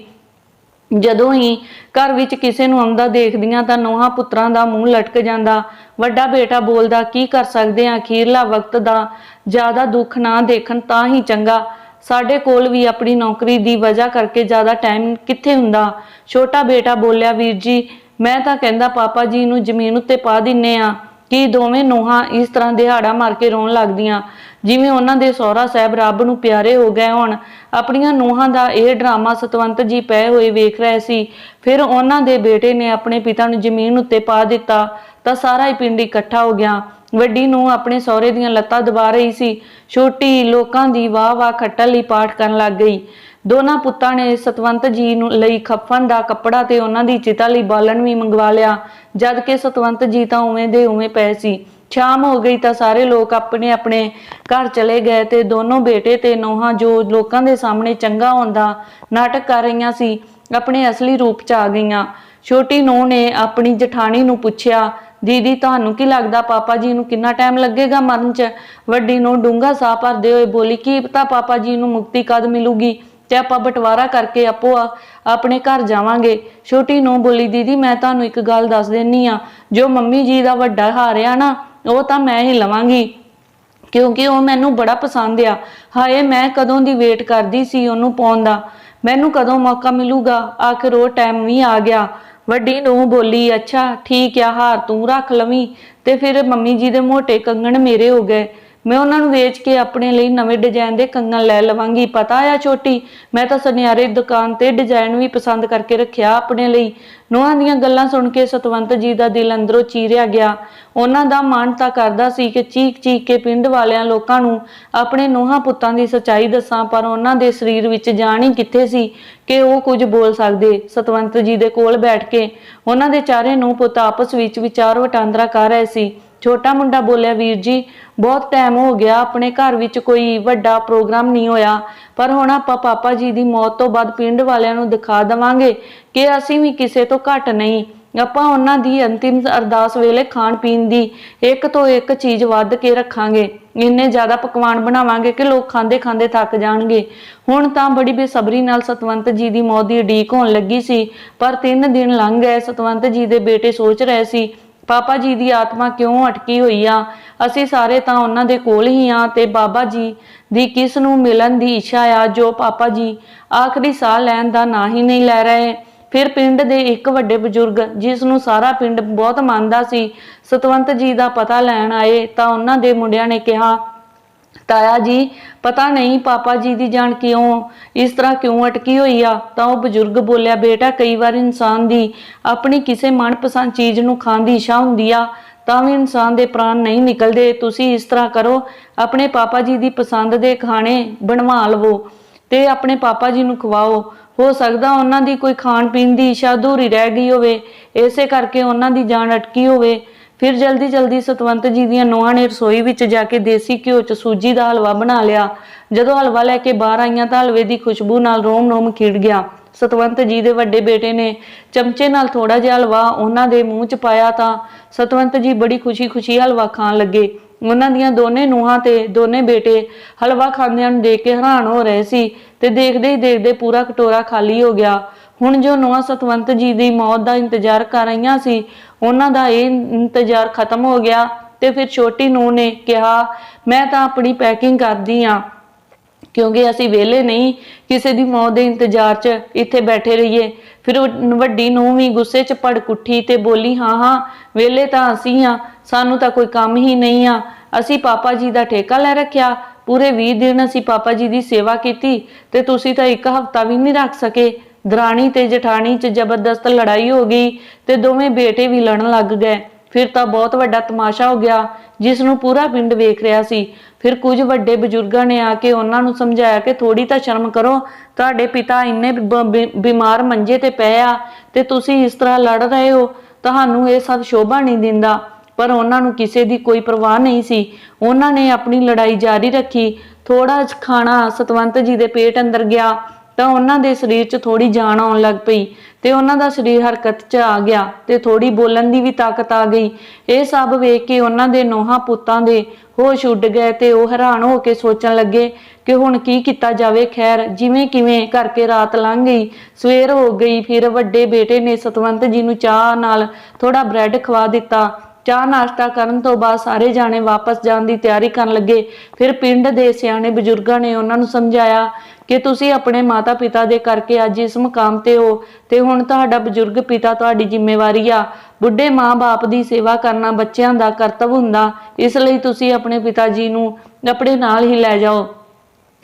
ਜਦੋਂ ਹੀ ਘਰ ਵਿੱਚ ਕਿਸੇ ਨੂੰ ਆਉਂਦਾ ਦੇਖਦੀਆਂ ਤਾਂ ਨੋਹਾਂ ਪੁੱਤਰਾਂ ਦਾ ਮੂੰਹ ਲਟਕ ਜਾਂਦਾ। ਵੱਡਾ ਬੇਟਾ ਬੋਲਦਾ, ਕੀ ਕਰ ਸਕਦੇ ਆ? ਅਖੀਰਲਾ ਵਕਤ ਦਾ ਜ਼ਿਆਦਾ ਦੁੱਖ ਨਾ ਦੇਖਣ ਤਾਂ ਹੀ ਚੰਗਾ। ਸਾਡੇ ਕੋਲ ਵੀ ਆਪਣੀ ਨੌਕਰੀ ਦੀ ਵਜ੍ਹਾ ਕਰਕੇ ਜ਼ਿਆਦਾ ਟਾਈਮ ਕਿੱਥੇ ਹੁੰਦਾ? ਛੋਟਾ ਬੇਟਾ ਬੋਲਿਆ, ਵੀਰ ਜੀ, ਮੈਂ ਤਾਂ ਕਹਿੰਦਾ, ਪਾਪਾ ਜੀ ਨੂੰ ਜ਼ਮੀਨ ਉੱਤੇ ਪਾ ਦਿੰਨੇ ਆ। ਕਿ ਦੋਵੇਂ ਨੋਹਾਂ ਇਸ ਤਰ੍ਹਾਂ ਦਿਹਾੜਾ ਮਾਰ ਕੇ ਰੋਣ ਲੱਗਦੀਆਂ? ਜਿਵੇਂ ਉਹਨਾਂ ਦੇ ਸਹੁਰਾ ਸਾਹਿਬ ਰੱਬ ਨੂੰ ਪਿਆਰੇ ਹੋ ਗਏ ਹੋਣ, ਆਪਣੀਆਂ ਨੂੰਹਾਂ ਦਾ ਇਹ ਡਰਾਮਾ ਸਤਵੰਤ ਜੀ ਪਏ ਹੋਏ ਵੇਖ ਰਹੇ ਸੀ। ਫਿਰ ਉਹਨਾਂ ਦੇ ਬੇਟੇ ਨੇ ਆਪਣੇ ਪਿਤਾ ਨੂੰ ਜ਼ਮੀਨ ਉੱਤੇ ਪਾ ਦਿੱਤਾ, ਤਾਂ ਸਾਰਾ ਹੀ ਪਿੰਡ ਇਕੱਠਾ ਹੋ ਗਿਆ। ਵੱਡੀ ਨੂੰ ਆਪਣੇ ਸਹੁਰੇ ਦੀਆਂ ਲੱਤਾਂ ਦਬਾ ਰਹੀ ਸੀ। ਛੋਟੀ ਲੋਕਾਂ ਦੀ ਵਾਹ ਵਾਹ ਖੱਟਣ ਲਈ ਪਾਠ ਕਰਨ ਲੱਗ ਗਈ। ਦੋਨਾਂ ਪੁੱਤਾਂ ਨੇ ਸਤਵੰਤ ਜੀ ਨੂੰ ਲਈ ਖੱਫਨ ਦਾ ਕੱਪੜਾ ਤੇ ਉਹਨਾਂ ਦੀ ਚਿਤਾ ਲਈ ਬਾਲਣ ਵੀ ਮੰਗਵਾ ਲਿਆ। ਜਦ ਕਿ ਸਤਵੰਤ ਜੀ ਤਾਂ ਉਵੇਂ ਦੇ ਉਵੇਂ ਪਏ ਸੀ। ਸ਼ਾਮ ਹੋ ਗਈ ਤਾਂ ਸਾਰੇ ਲੋਕ ਆਪਣੇ ਆਪਣੇ ਘਰ ਚਲੇ ਗਏ ਤੇ ਦੋਨੋਂ ਬੇਟੇ ਤੇ ਨੋਹਾਂ ਜੋ ਲੋਕਾਂ ਦੇ ਸਾਹਮਣੇ ਚੰਗਾ ਹੁੰਦਾ ਨਾਟਕ ਕਰ ਰਹੀਆਂ ਸੀ, ਆਪਣੇ ਅਸਲੀ ਰੂਪ 'ਚ ਆ ਗਈਆਂ। ਛੋਟੀ ਨੂੰਹ ਨੇ ਆਪਣੀ ਜਠਾਣੀ ਨੂੰ ਪੁੱਛਿਆ, ਦੀਦੀ, ਤੁਹਾਨੂੰ ਕੀ ਲੱਗਦਾ ਪਾਪਾ ਜੀ ਨੂੰ ਕਿੰਨਾ ਟਾਈਮ ਲੱਗੇਗਾ ਮਰਨ 'ਚ? ਵੱਡੀ ਨੂੰ ਡੂੰਘਾ ਸਾਹ ਭਰਦੇ ਹੋਏ ਬੋਲੀ, ਕੀ ਪਤਾ ਪਾਪਾ ਜੀ ਨੂੰ ਮੁਕਤੀ ਕਦ ਮਿਲੂਗੀ? ਤੇ ਆਪਾਂ ਬਟਵਾਰਾ ਕਰਕੇ ਆਪੋ ਆ- ਆਪਣੇ ਘਰ ਜਾਵਾਂਗੇ। ਛੋਟੀ ਨੂੰ ਬੋਲੀ, ਦੀਦੀ, ਮੈਂ ਤੁਹਾਨੂੰ ਇੱਕ ਗੱਲ ਦੱਸ ਦੇਣੀ ਆ। ਜੋ ਮੰਮੀ ਜੀ ਦਾ ਵੱਡਾ ਹਾਰਿਆ ਨਾ ਉਹ ਤਾਂ ਮੈਂ ਹੀ ਲਵਾਂਗੀ। ਕਿਉਂਕਿ ਉਹ ਮੈਨੂੰ ਬੜਾ ਪਸੰਦ ਆ। ਹਾਏ, ਮੈਂ ਕਦੋਂ ਦੀ ਵੇਟ ਕਰਦੀ ਸੀ ਉਹਨੂੰ ਪਾਉਣ ਦਾ? ਮੈਨੂੰ ਕਦੋਂ ਮੌਕਾ ਮਿਲੂਗਾ? ਆਖਿਰ ਉਹ ਟਾਈਮ ਵੀ ਆ ਗਿਆ। ਵੱਡੀ ਨੂੰ ਬੋਲੀ, ਅੱਛਾ, ਠੀਕ ਆ, ਹਾਰ ਤੂੰ ਰੱਖ ਲਵੀਂ। ਤੇ ਫਿਰ ਮੰਮੀ ਜੀ ਦੇ ਮੋਟੇ ਕੰਗਣ ਮੇਰੇ ਹੋ ਗਏ। ਮੈਂ ਉਹਨਾਂ ਨੂੰ ਵੇਚ ਕੇ ਆਪਣੇ ਲਈ ਨਵੇਂ ਡਿਜ਼ਾਈਨ ਦੇ ਕੰਗਣ ਲੈ ਲਵਾਂਗੀ। ਪਤਾ ਆ ਛੋਟੀ, ਮੈਂ ਤਾਂ ਸੁਨਿਆਰੇ ਦੁਕਾਨ ਤੇ ਡਿਜ਼ਾਈਨ ਵੀ ਪਸੰਦ ਕਰਕੇ ਰੱਖਿਆ ਆਪਣੇ ਲਈ। ਨੋਹਾਂ ਦੀਆਂ ਗੱਲਾਂ ਸੁਣ ਕੇ ਸਤਵੰਤ ਜੀ ਦਾ ਦਿਲ ਅੰਦਰੋਂ ਚੀਰਿਆ ਗਿਆ। ਉਹਨਾਂ ਦਾ ਮਨ ਤਾਂ ਕਰਦਾ ਸੀ ਕਿ ਚੀਕ ਚੀਕ ਕੇ ਪਿੰਡ ਵਾਲਿਆਂ ਲੋਕਾਂ ਨੂੰ ਆਪਣੇ ਨੋਹਾਂ ਪੁੱਤਾਂ ਦੀ ਸੱਚਾਈ ਦੱਸਾਂ, ਪਰ ਉਹਨਾਂ ਦੇ ਸਰੀਰ ਵਿੱਚ ਜਾਣ ਹੀ ਕਿੱਥੇ ਸੀ ਕਿ ਉਹ ਕੁਝ ਬੋਲ ਸਕਦੇ? ਸਤਵੰਤ ਜੀ ਦੇ ਕੋਲ ਬੈਠ ਕੇ ਉਹਨਾਂ ਦੇ ਚਾਰੇ ਨੂੰ ਪੁੱਤ ਆਪਸ ਵਿੱਚ ਵਿਚਾਰ ਵਟਾਂਦਰਾ ਕਰ ਰਹੇ ਸੀ। ਛੋਟਾ ਮੁੰਡਾ ਬੋਲਿਆ, ਵੀਰ ਜੀ, ਬਹੁਤ ਟਾਈਮ ਹੋ ਗਿਆ, ਆਪਣੇ ਘਰ ਵਿੱਚ ਕੋਈ ਵੱਡਾ ਪ੍ਰੋਗਰਾਮ ਨਹੀਂ ਹੋਇਆ, ਪਰ ਹੁਣ ਆਪਾਂ ਪਾਪਾ ਜੀ ਦੀ ਮੌਤ ਤੋਂ ਬਾਅਦ ਪਿੰਡ ਵਾਲਿਆਂ ਨੂੰ ਦਿਖਾ ਦਵਾਂਗੇ ਕਿ ਅਸੀਂ ਵੀ ਕਿਸੇ ਤੋਂ ਘੱਟ ਨਹੀਂ। ਆਪਾਂ ਉਹਨਾਂ ਦੀ ਅੰਤਿਮ ਅਰਦਾਸ ਵੇਲੇ ਖਾਣ ਪੀਣ ਦੀ ਇੱਕ ਤੋਂ ਇੱਕ ਚੀਜ਼ ਵੱਧ ਕੇ ਰੱਖਾਂਗੇ। ਇੰਨੇ ਜ਼ਿਆਦਾ ਪਕਵਾਨ ਬਣਾਵਾਂਗੇ ਕਿ ਲੋਕ ਖਾਂਦੇ ਖਾਂਦੇ ਥੱਕ ਜਾਣਗੇ। ਹੁਣ ਤਾਂ ਬੜੀ ਬੇਸਬਰੀ ਨਾਲ ਸਤਵੰਤ ਜੀ ਦੀ ਮੌਤ ਦੀ ਉਡੀਕ ਹੋਣ ਲੱਗੀ ਸੀ, ਪਰ ਤਿੰਨ ਦਿਨ ਲੰਘ ਗਏ, ਸਤਵੰਤ ਜੀ ਦੇ ਬੇਟੇ ਸੋਚ ਰਹੇ ਸੀ ਪਾਪਾ ਜੀ ਦੀ ਆਤਮਾ ਕਿਉਂ ਅਟਕੀ ਹੋਈ ਆ? ਅਸੀਂ ਸਾਰੇ ਤਾਂ ਉਹਨਾਂ ਦੇ ਕੋਲ ਹੀ ਆ ਤੇ ਬਾਬਾ ਜੀ ਦੀ ਕਿਸ ਨੂੰ ਮਿਲਣ ਦੀ ਇੱਛਾ ਆ ਜੋ ਪਾਪਾ ਜੀ ਆਖਰੀ ਸਾਹ ਲੈਣ ਦਾ ਨਾਂ ਹੀ ਨਹੀਂ ਲੈ ਰਹੇ। ਫਿਰ ਪਿੰਡ ਦੇ ਇੱਕ ਵੱਡੇ ਬਜ਼ੁਰਗ, ਜਿਸ ਨੂੰ ਸਾਰਾ ਪਿੰਡ ਬਹੁਤ ਮੰਨਦਾ ਸੀ, ਸਤਵੰਤ ਜੀ ਦਾ ਪਤਾ ਲੈਣ ਆਏ ਤਾਂ ਉਹਨਾਂ ਦੇ ਮੁੰਡਿਆਂ ਨੇ ਕਿਹਾ ਤਾਇਆ ਜੀ, ਪਤਾ ਨਹੀਂ ਪਾਪਾ ਜੀ ਦੀ ਜਾਨ ਕਿਉਂ, ਇਸ ਤਰ੍ਹਾਂ ਕਿਉਂ ਅਟਕੀ ਹੋਈ ਆ? ਤਾਂ ਉਹ ਬਜ਼ੁਰਗ ਬੋਲਿਆ, ਬੇਟਾ, ਕਈ ਵਾਰ ਇਨਸਾਨ ਦੀ ਆਪਣੀ ਕਿਸੇ ਮਨਪਸੰਦ ਚੀਜ਼ ਨੂੰ ਖਾਣ ਦੀ ਇੱਛਾ ਹੁੰਦੀ ਆ, ਤਾਂ ਵੀ ਇਨਸਾਨ ਦੇ ਪ੍ਰਾਣ ਨਹੀਂ ਨਿਕਲਦੇ। ਤੁਸੀਂ ਇਸ ਤਰ੍ਹਾਂ ਕਰੋ, ਆਪਣੇ ਪਾਪਾ ਜੀ ਦੀ ਪਸੰਦ ਦੇ ਖਾਣੇ ਬਣਵਾ ਲਵੋ ਤੇ ਆਪਣੇ ਪਾਪਾ ਜੀ ਨੂੰ ਖਵਾਓ। ਹੋ ਸਕਦਾ ਉਹਨਾਂ ਦੀ ਕੋਈ ਖਾਣ ਪੀਣ ਦੀ ਇੱਛਾ ਅਧੂਰੀ ਰਹਿ ਗਈ ਹੋਵੇ, ਇਸੇ ਕਰਕੇ ਉਹਨਾਂ ਦੀ ਜਾਨ ਅਟਕੀ ਹੋਵੇ। ਫਿਰ ਜਲਦੀ ਜਲਦੀ ਸਤਵੰਤ ਜੀ ਦੀਆਂ ਨੋਹਾਂ ਨੇ ਰਸੋਈ ਵਿੱਚ ਜਾ ਕੇ ਦੇਸੀ ਘਿਓ ਚ ਸੂਜੀ ਦਾ ਹਲਵਾ ਬਣਾ ਲਿਆ। ਜਦੋਂ ਹਲਵਾ ਲੈ ਕੇ ਬਾਹਰ ਆਈਆਂ ਤਾਂ ਹਲਵੇ ਦੀ ਖੁਸ਼ਬੂ ਨਾਲ ਰੋਮ ਰੋਮ ਖਿੜ ਗਿਆ। ਸਤਵੰਤ ਜੀ ਦੇ ਵੱਡੇ ਬੇਟੇ ਨੇ ਚਮਚੇ ਨਾਲ ਥੋੜਾ ਜਿਹਾ ਹਲਵਾ ਉਹਨਾਂ ਦੇ ਮੂੰਹ 'ਚ ਪਾਇਆ ਤਾਂ ਸਤਵੰਤ ਜੀ ਬੜੀ ਖੁਸ਼ੀ-ਖੁਸ਼ੀ ਹਲਵਾ ਖਾਣ ਲੱਗੇ। ਉਹਨਾਂ ਦੀਆਂ ਦੋਨੇ ਨੂੰਹਾਂ ਤੇ ਦੋਨੇ ਬੇਟੇ ਹਲਵਾ ਖਾਂਦਿਆਂ ਨੂੰ ਦੇਖ ਕੇ ਹੈਰਾਨ ਹੋ ਰਹੇ ਸੀ ਤੇ ਦੇਖਦੇ ਹੀ ਦੇਖਦੇ ਪੂਰਾ ਕਟੋਰਾ ਖਾਲੀ ਹੋ ਗਿਆ। ਹੁਣ ਜੋ ਨੂੰਹਾਂ ਸਤਵੰਤ ਜੀ ਦੀ ਮੌਤ ਦਾ ਇੰਤਜ਼ਾਰ ਕਰ ਰਹੀਆਂ ਸੀ, ਉਹਨਾਂ ਦਾ ਇਹ ਇੰਤਜ਼ਾਰ ਖਤਮ ਹੋ ਗਿਆ ਤੇ ਫਿਰ ਛੋਟੀ ਨੂੰਹ ਨੇ ਕਿਹਾ, ਮੈਂ ਤਾਂ ਆਪਣੀ ਪੈਕਿੰਗ ਕਰਦੀ ਆ, ਕਿਉਂਕਿ ਅਸੀਂ ਵਿਹਲੇ ਨਹੀਂ, ਕਿਸੇ ਦੀ ਮੌਤ ਦੇ ਇੰਤਜ਼ਾਰ 'ਚ ਇੱਥੇ ਬੈਠੇ ਰਹੀਏ। ਫਿਰ ਵੱਡੀ ਨੂੰ ਵੀ ਗੁੱਸੇ 'ਚ ਭੜਕ ਉੱਠੀ ਤੇ ਬੋਲੀ, ਹਾਂ ਹਾਂ, ਵਿਹਲੇ ਤਾਂ ਅਸੀਂ ਆ, ਸਾਨੂੰ ਤਾਂ ਕੋਈ ਕੰਮ ਹੀ ਨਹੀਂ ਆ। ਅਸੀਂ ਪਾਪਾ ਜੀ ਦਾ ਠੇਕਾ ਲੈ ਰੱਖਿਆ, ਪੂਰੇ 20 ਦਿਨ ਅਸੀਂ ਪਾਪਾ ਜੀ ਦੀ ਸੇਵਾ ਕੀਤੀ ਤੇ ਤੁਸੀਂ ਤਾਂ ਇੱਕ ਹਫ਼ਤਾ ਵੀ ਨਹੀਂ ਰੱਖ ਸਕੇ। ਦਰਾਣੀ ਤੇ ਜਠਾਣੀ 'ਚ ਜ਼ਬਰਦਸਤ ਲੜਾਈ ਹੋ ਗਈ ਤੇ ਦੋਵੇਂ ਬੇਟੇ ਵੀ ਲੜਨ ਲੱਗ ਗਏ। ਫਿਰ ਤਾਂ ਬਹੁਤ ਵੱਡਾ ਤਮਾਸ਼ਾ ਹੋ ਗਿਆ, ਜਿਸ ਨੂੰ ਪੂਰਾ ਪਿੰਡ ਵੇਖ ਰਿਹਾ ਸੀ। ਫਿਰ ਕੁਝ ਵੱਡੇ ਬਜ਼ੁਰਗਾਂ ਨੇ ਆ ਕੇ ਉਹਨਾਂ ਨੂੰ ਸਮਝਾਇਆ ਕਿ ਥੋੜੀ ਤਾਂ ਸ਼ਰਮ ਕਰੋ, ਤੁਹਾਡੇ ਪਿਤਾ ਇੰਨੇ ਬ- ਬਿ- ਬਿਮਾਰ ਮੰਜੇ ਤੇ ਪਏ ਆ ਤੇ ਤੁਸੀਂ ਇਸ ਤਰ੍ਹਾਂ ਲੜ ਰਹੇ ਹੋ, ਤੁਹਾਨੂੰ ਇਹ ਸਭ ਸ਼ੋਭਾ ਨਹੀਂ ਦਿੰਦਾ। ਪਰ ਉਹਨਾਂ ਨੂੰ ਕਿਸੇ ਦੀ ਕੋਈ ਪਰਵਾਹ ਨਹੀਂ ਸੀ। ਉਹਨਾਂ ਨੇ ਆਪਣੀ ਲੜਾਈ ਜਾਰੀ ਰੱਖੀ। ਥੋੜਾ ਖਾਣਾ ਸਤਵੰਤ ਜੀ ਦੇ ਪੇਟ ਅੰਦਰ ਗਿਆ। ਤਾਂ ਉਹਨਾਂ ਦੇ ਸਰੀਰ 'ਚ ਥੋੜੀ ਜਾਨ ਆਉਣ ਲੱਗ ਪਈ ਤੇ ਉਹਨਾਂ ਦਾ ਸਰੀਰ ਹਰਕਤ 'ਚ ਆ ਗਿਆ ਤੇ ਥੋੜੀ ਬੋਲਣ ਦੀ ਵੀ ਤਾਕਤ ਆ ਗਈ। ਇਹ ਸਭ ਵੇਖ ਕੇ ਉਹਨਾਂ ਦੇ ਨੋਹਾਂ ਪੁੱਤਾਂ ਦੇ ਹੋਸ਼ ਉੱਡ ਗਏ ਤੇ ਉਹ ਹੈਰਾਨ ਹੋ ਕੇ ਸੋਚਣ ਲੱਗੇ ਕਿ ਹੁਣ ਕੀ ਕੀਤਾ ਜਾਵੇ। ਖੈਰ, ਜਿਵੇਂ ਕਿਵੇਂ ਕਰਕੇ ਰਾਤ ਲੰਘ ਗਈ, ਸਵੇਰ ਹੋ ਗਈ, ਫਿਰ ਵੱਡੇ ਬੇਟੇ ਨੇ ਸਤਵੰਤ ਜੀ ਨੂੰ ਚਾਹ ਨਾਲ ਥੋੜਾ ਬ੍ਰੈਡ ਖਵਾ ਦਿੱਤਾ। ਚਾਹ ਨਾਸ਼ਤਾ ਕਰਨ ਤੋਂ ਬਾਅਦ ਸਾਰੇ ਜਾਣੇ ਵਾਪਸ ਜਾਣ ਦੀ ਤਿਆਰੀ ਕਰਨ ਲੱਗੇ। ਫਿਰ ਪਿੰਡ ਦੇ ਸਿਆਣੇ ਬਜ਼ੁਰਗਾਂ ਨੇ ਉਹਨਾਂ ਨੂੰ ਸਮਝਾਇਆ ਕਿ ਤੁਸੀਂ ਆਪਣੇ ਮਾਤਾ-ਪਿਤਾ ਦੇ ਕਰਕੇ ਅੱਜ ਇਸ ਮੁਕਾਮ ਤੇ ਹੋ ਤੇ ਹੁਣ ਤੁਹਾਡਾ ਬਜ਼ੁਰਗ ਪਿਤਾ ਤੁਹਾਡੀ ਜ਼ਿੰਮੇਵਾਰੀ ਆ। ਬੁੱਢੇ ਮਾਂ-ਬਾਪ ਦੀ ਸੇਵਾ ਕਰਨਾ ਬੱਚਿਆਂ ਦਾ ਕਰਤੱਵ ਹੁੰਦਾ। ਇਸ ਲਈ ਤੁਸੀਂ ਆਪਣੇ ਪਿਤਾ ਜੀ ਨੂੰ ਆਪਣੇ ਨਾਲ ਹੀ ਲੈ ਜਾਓ।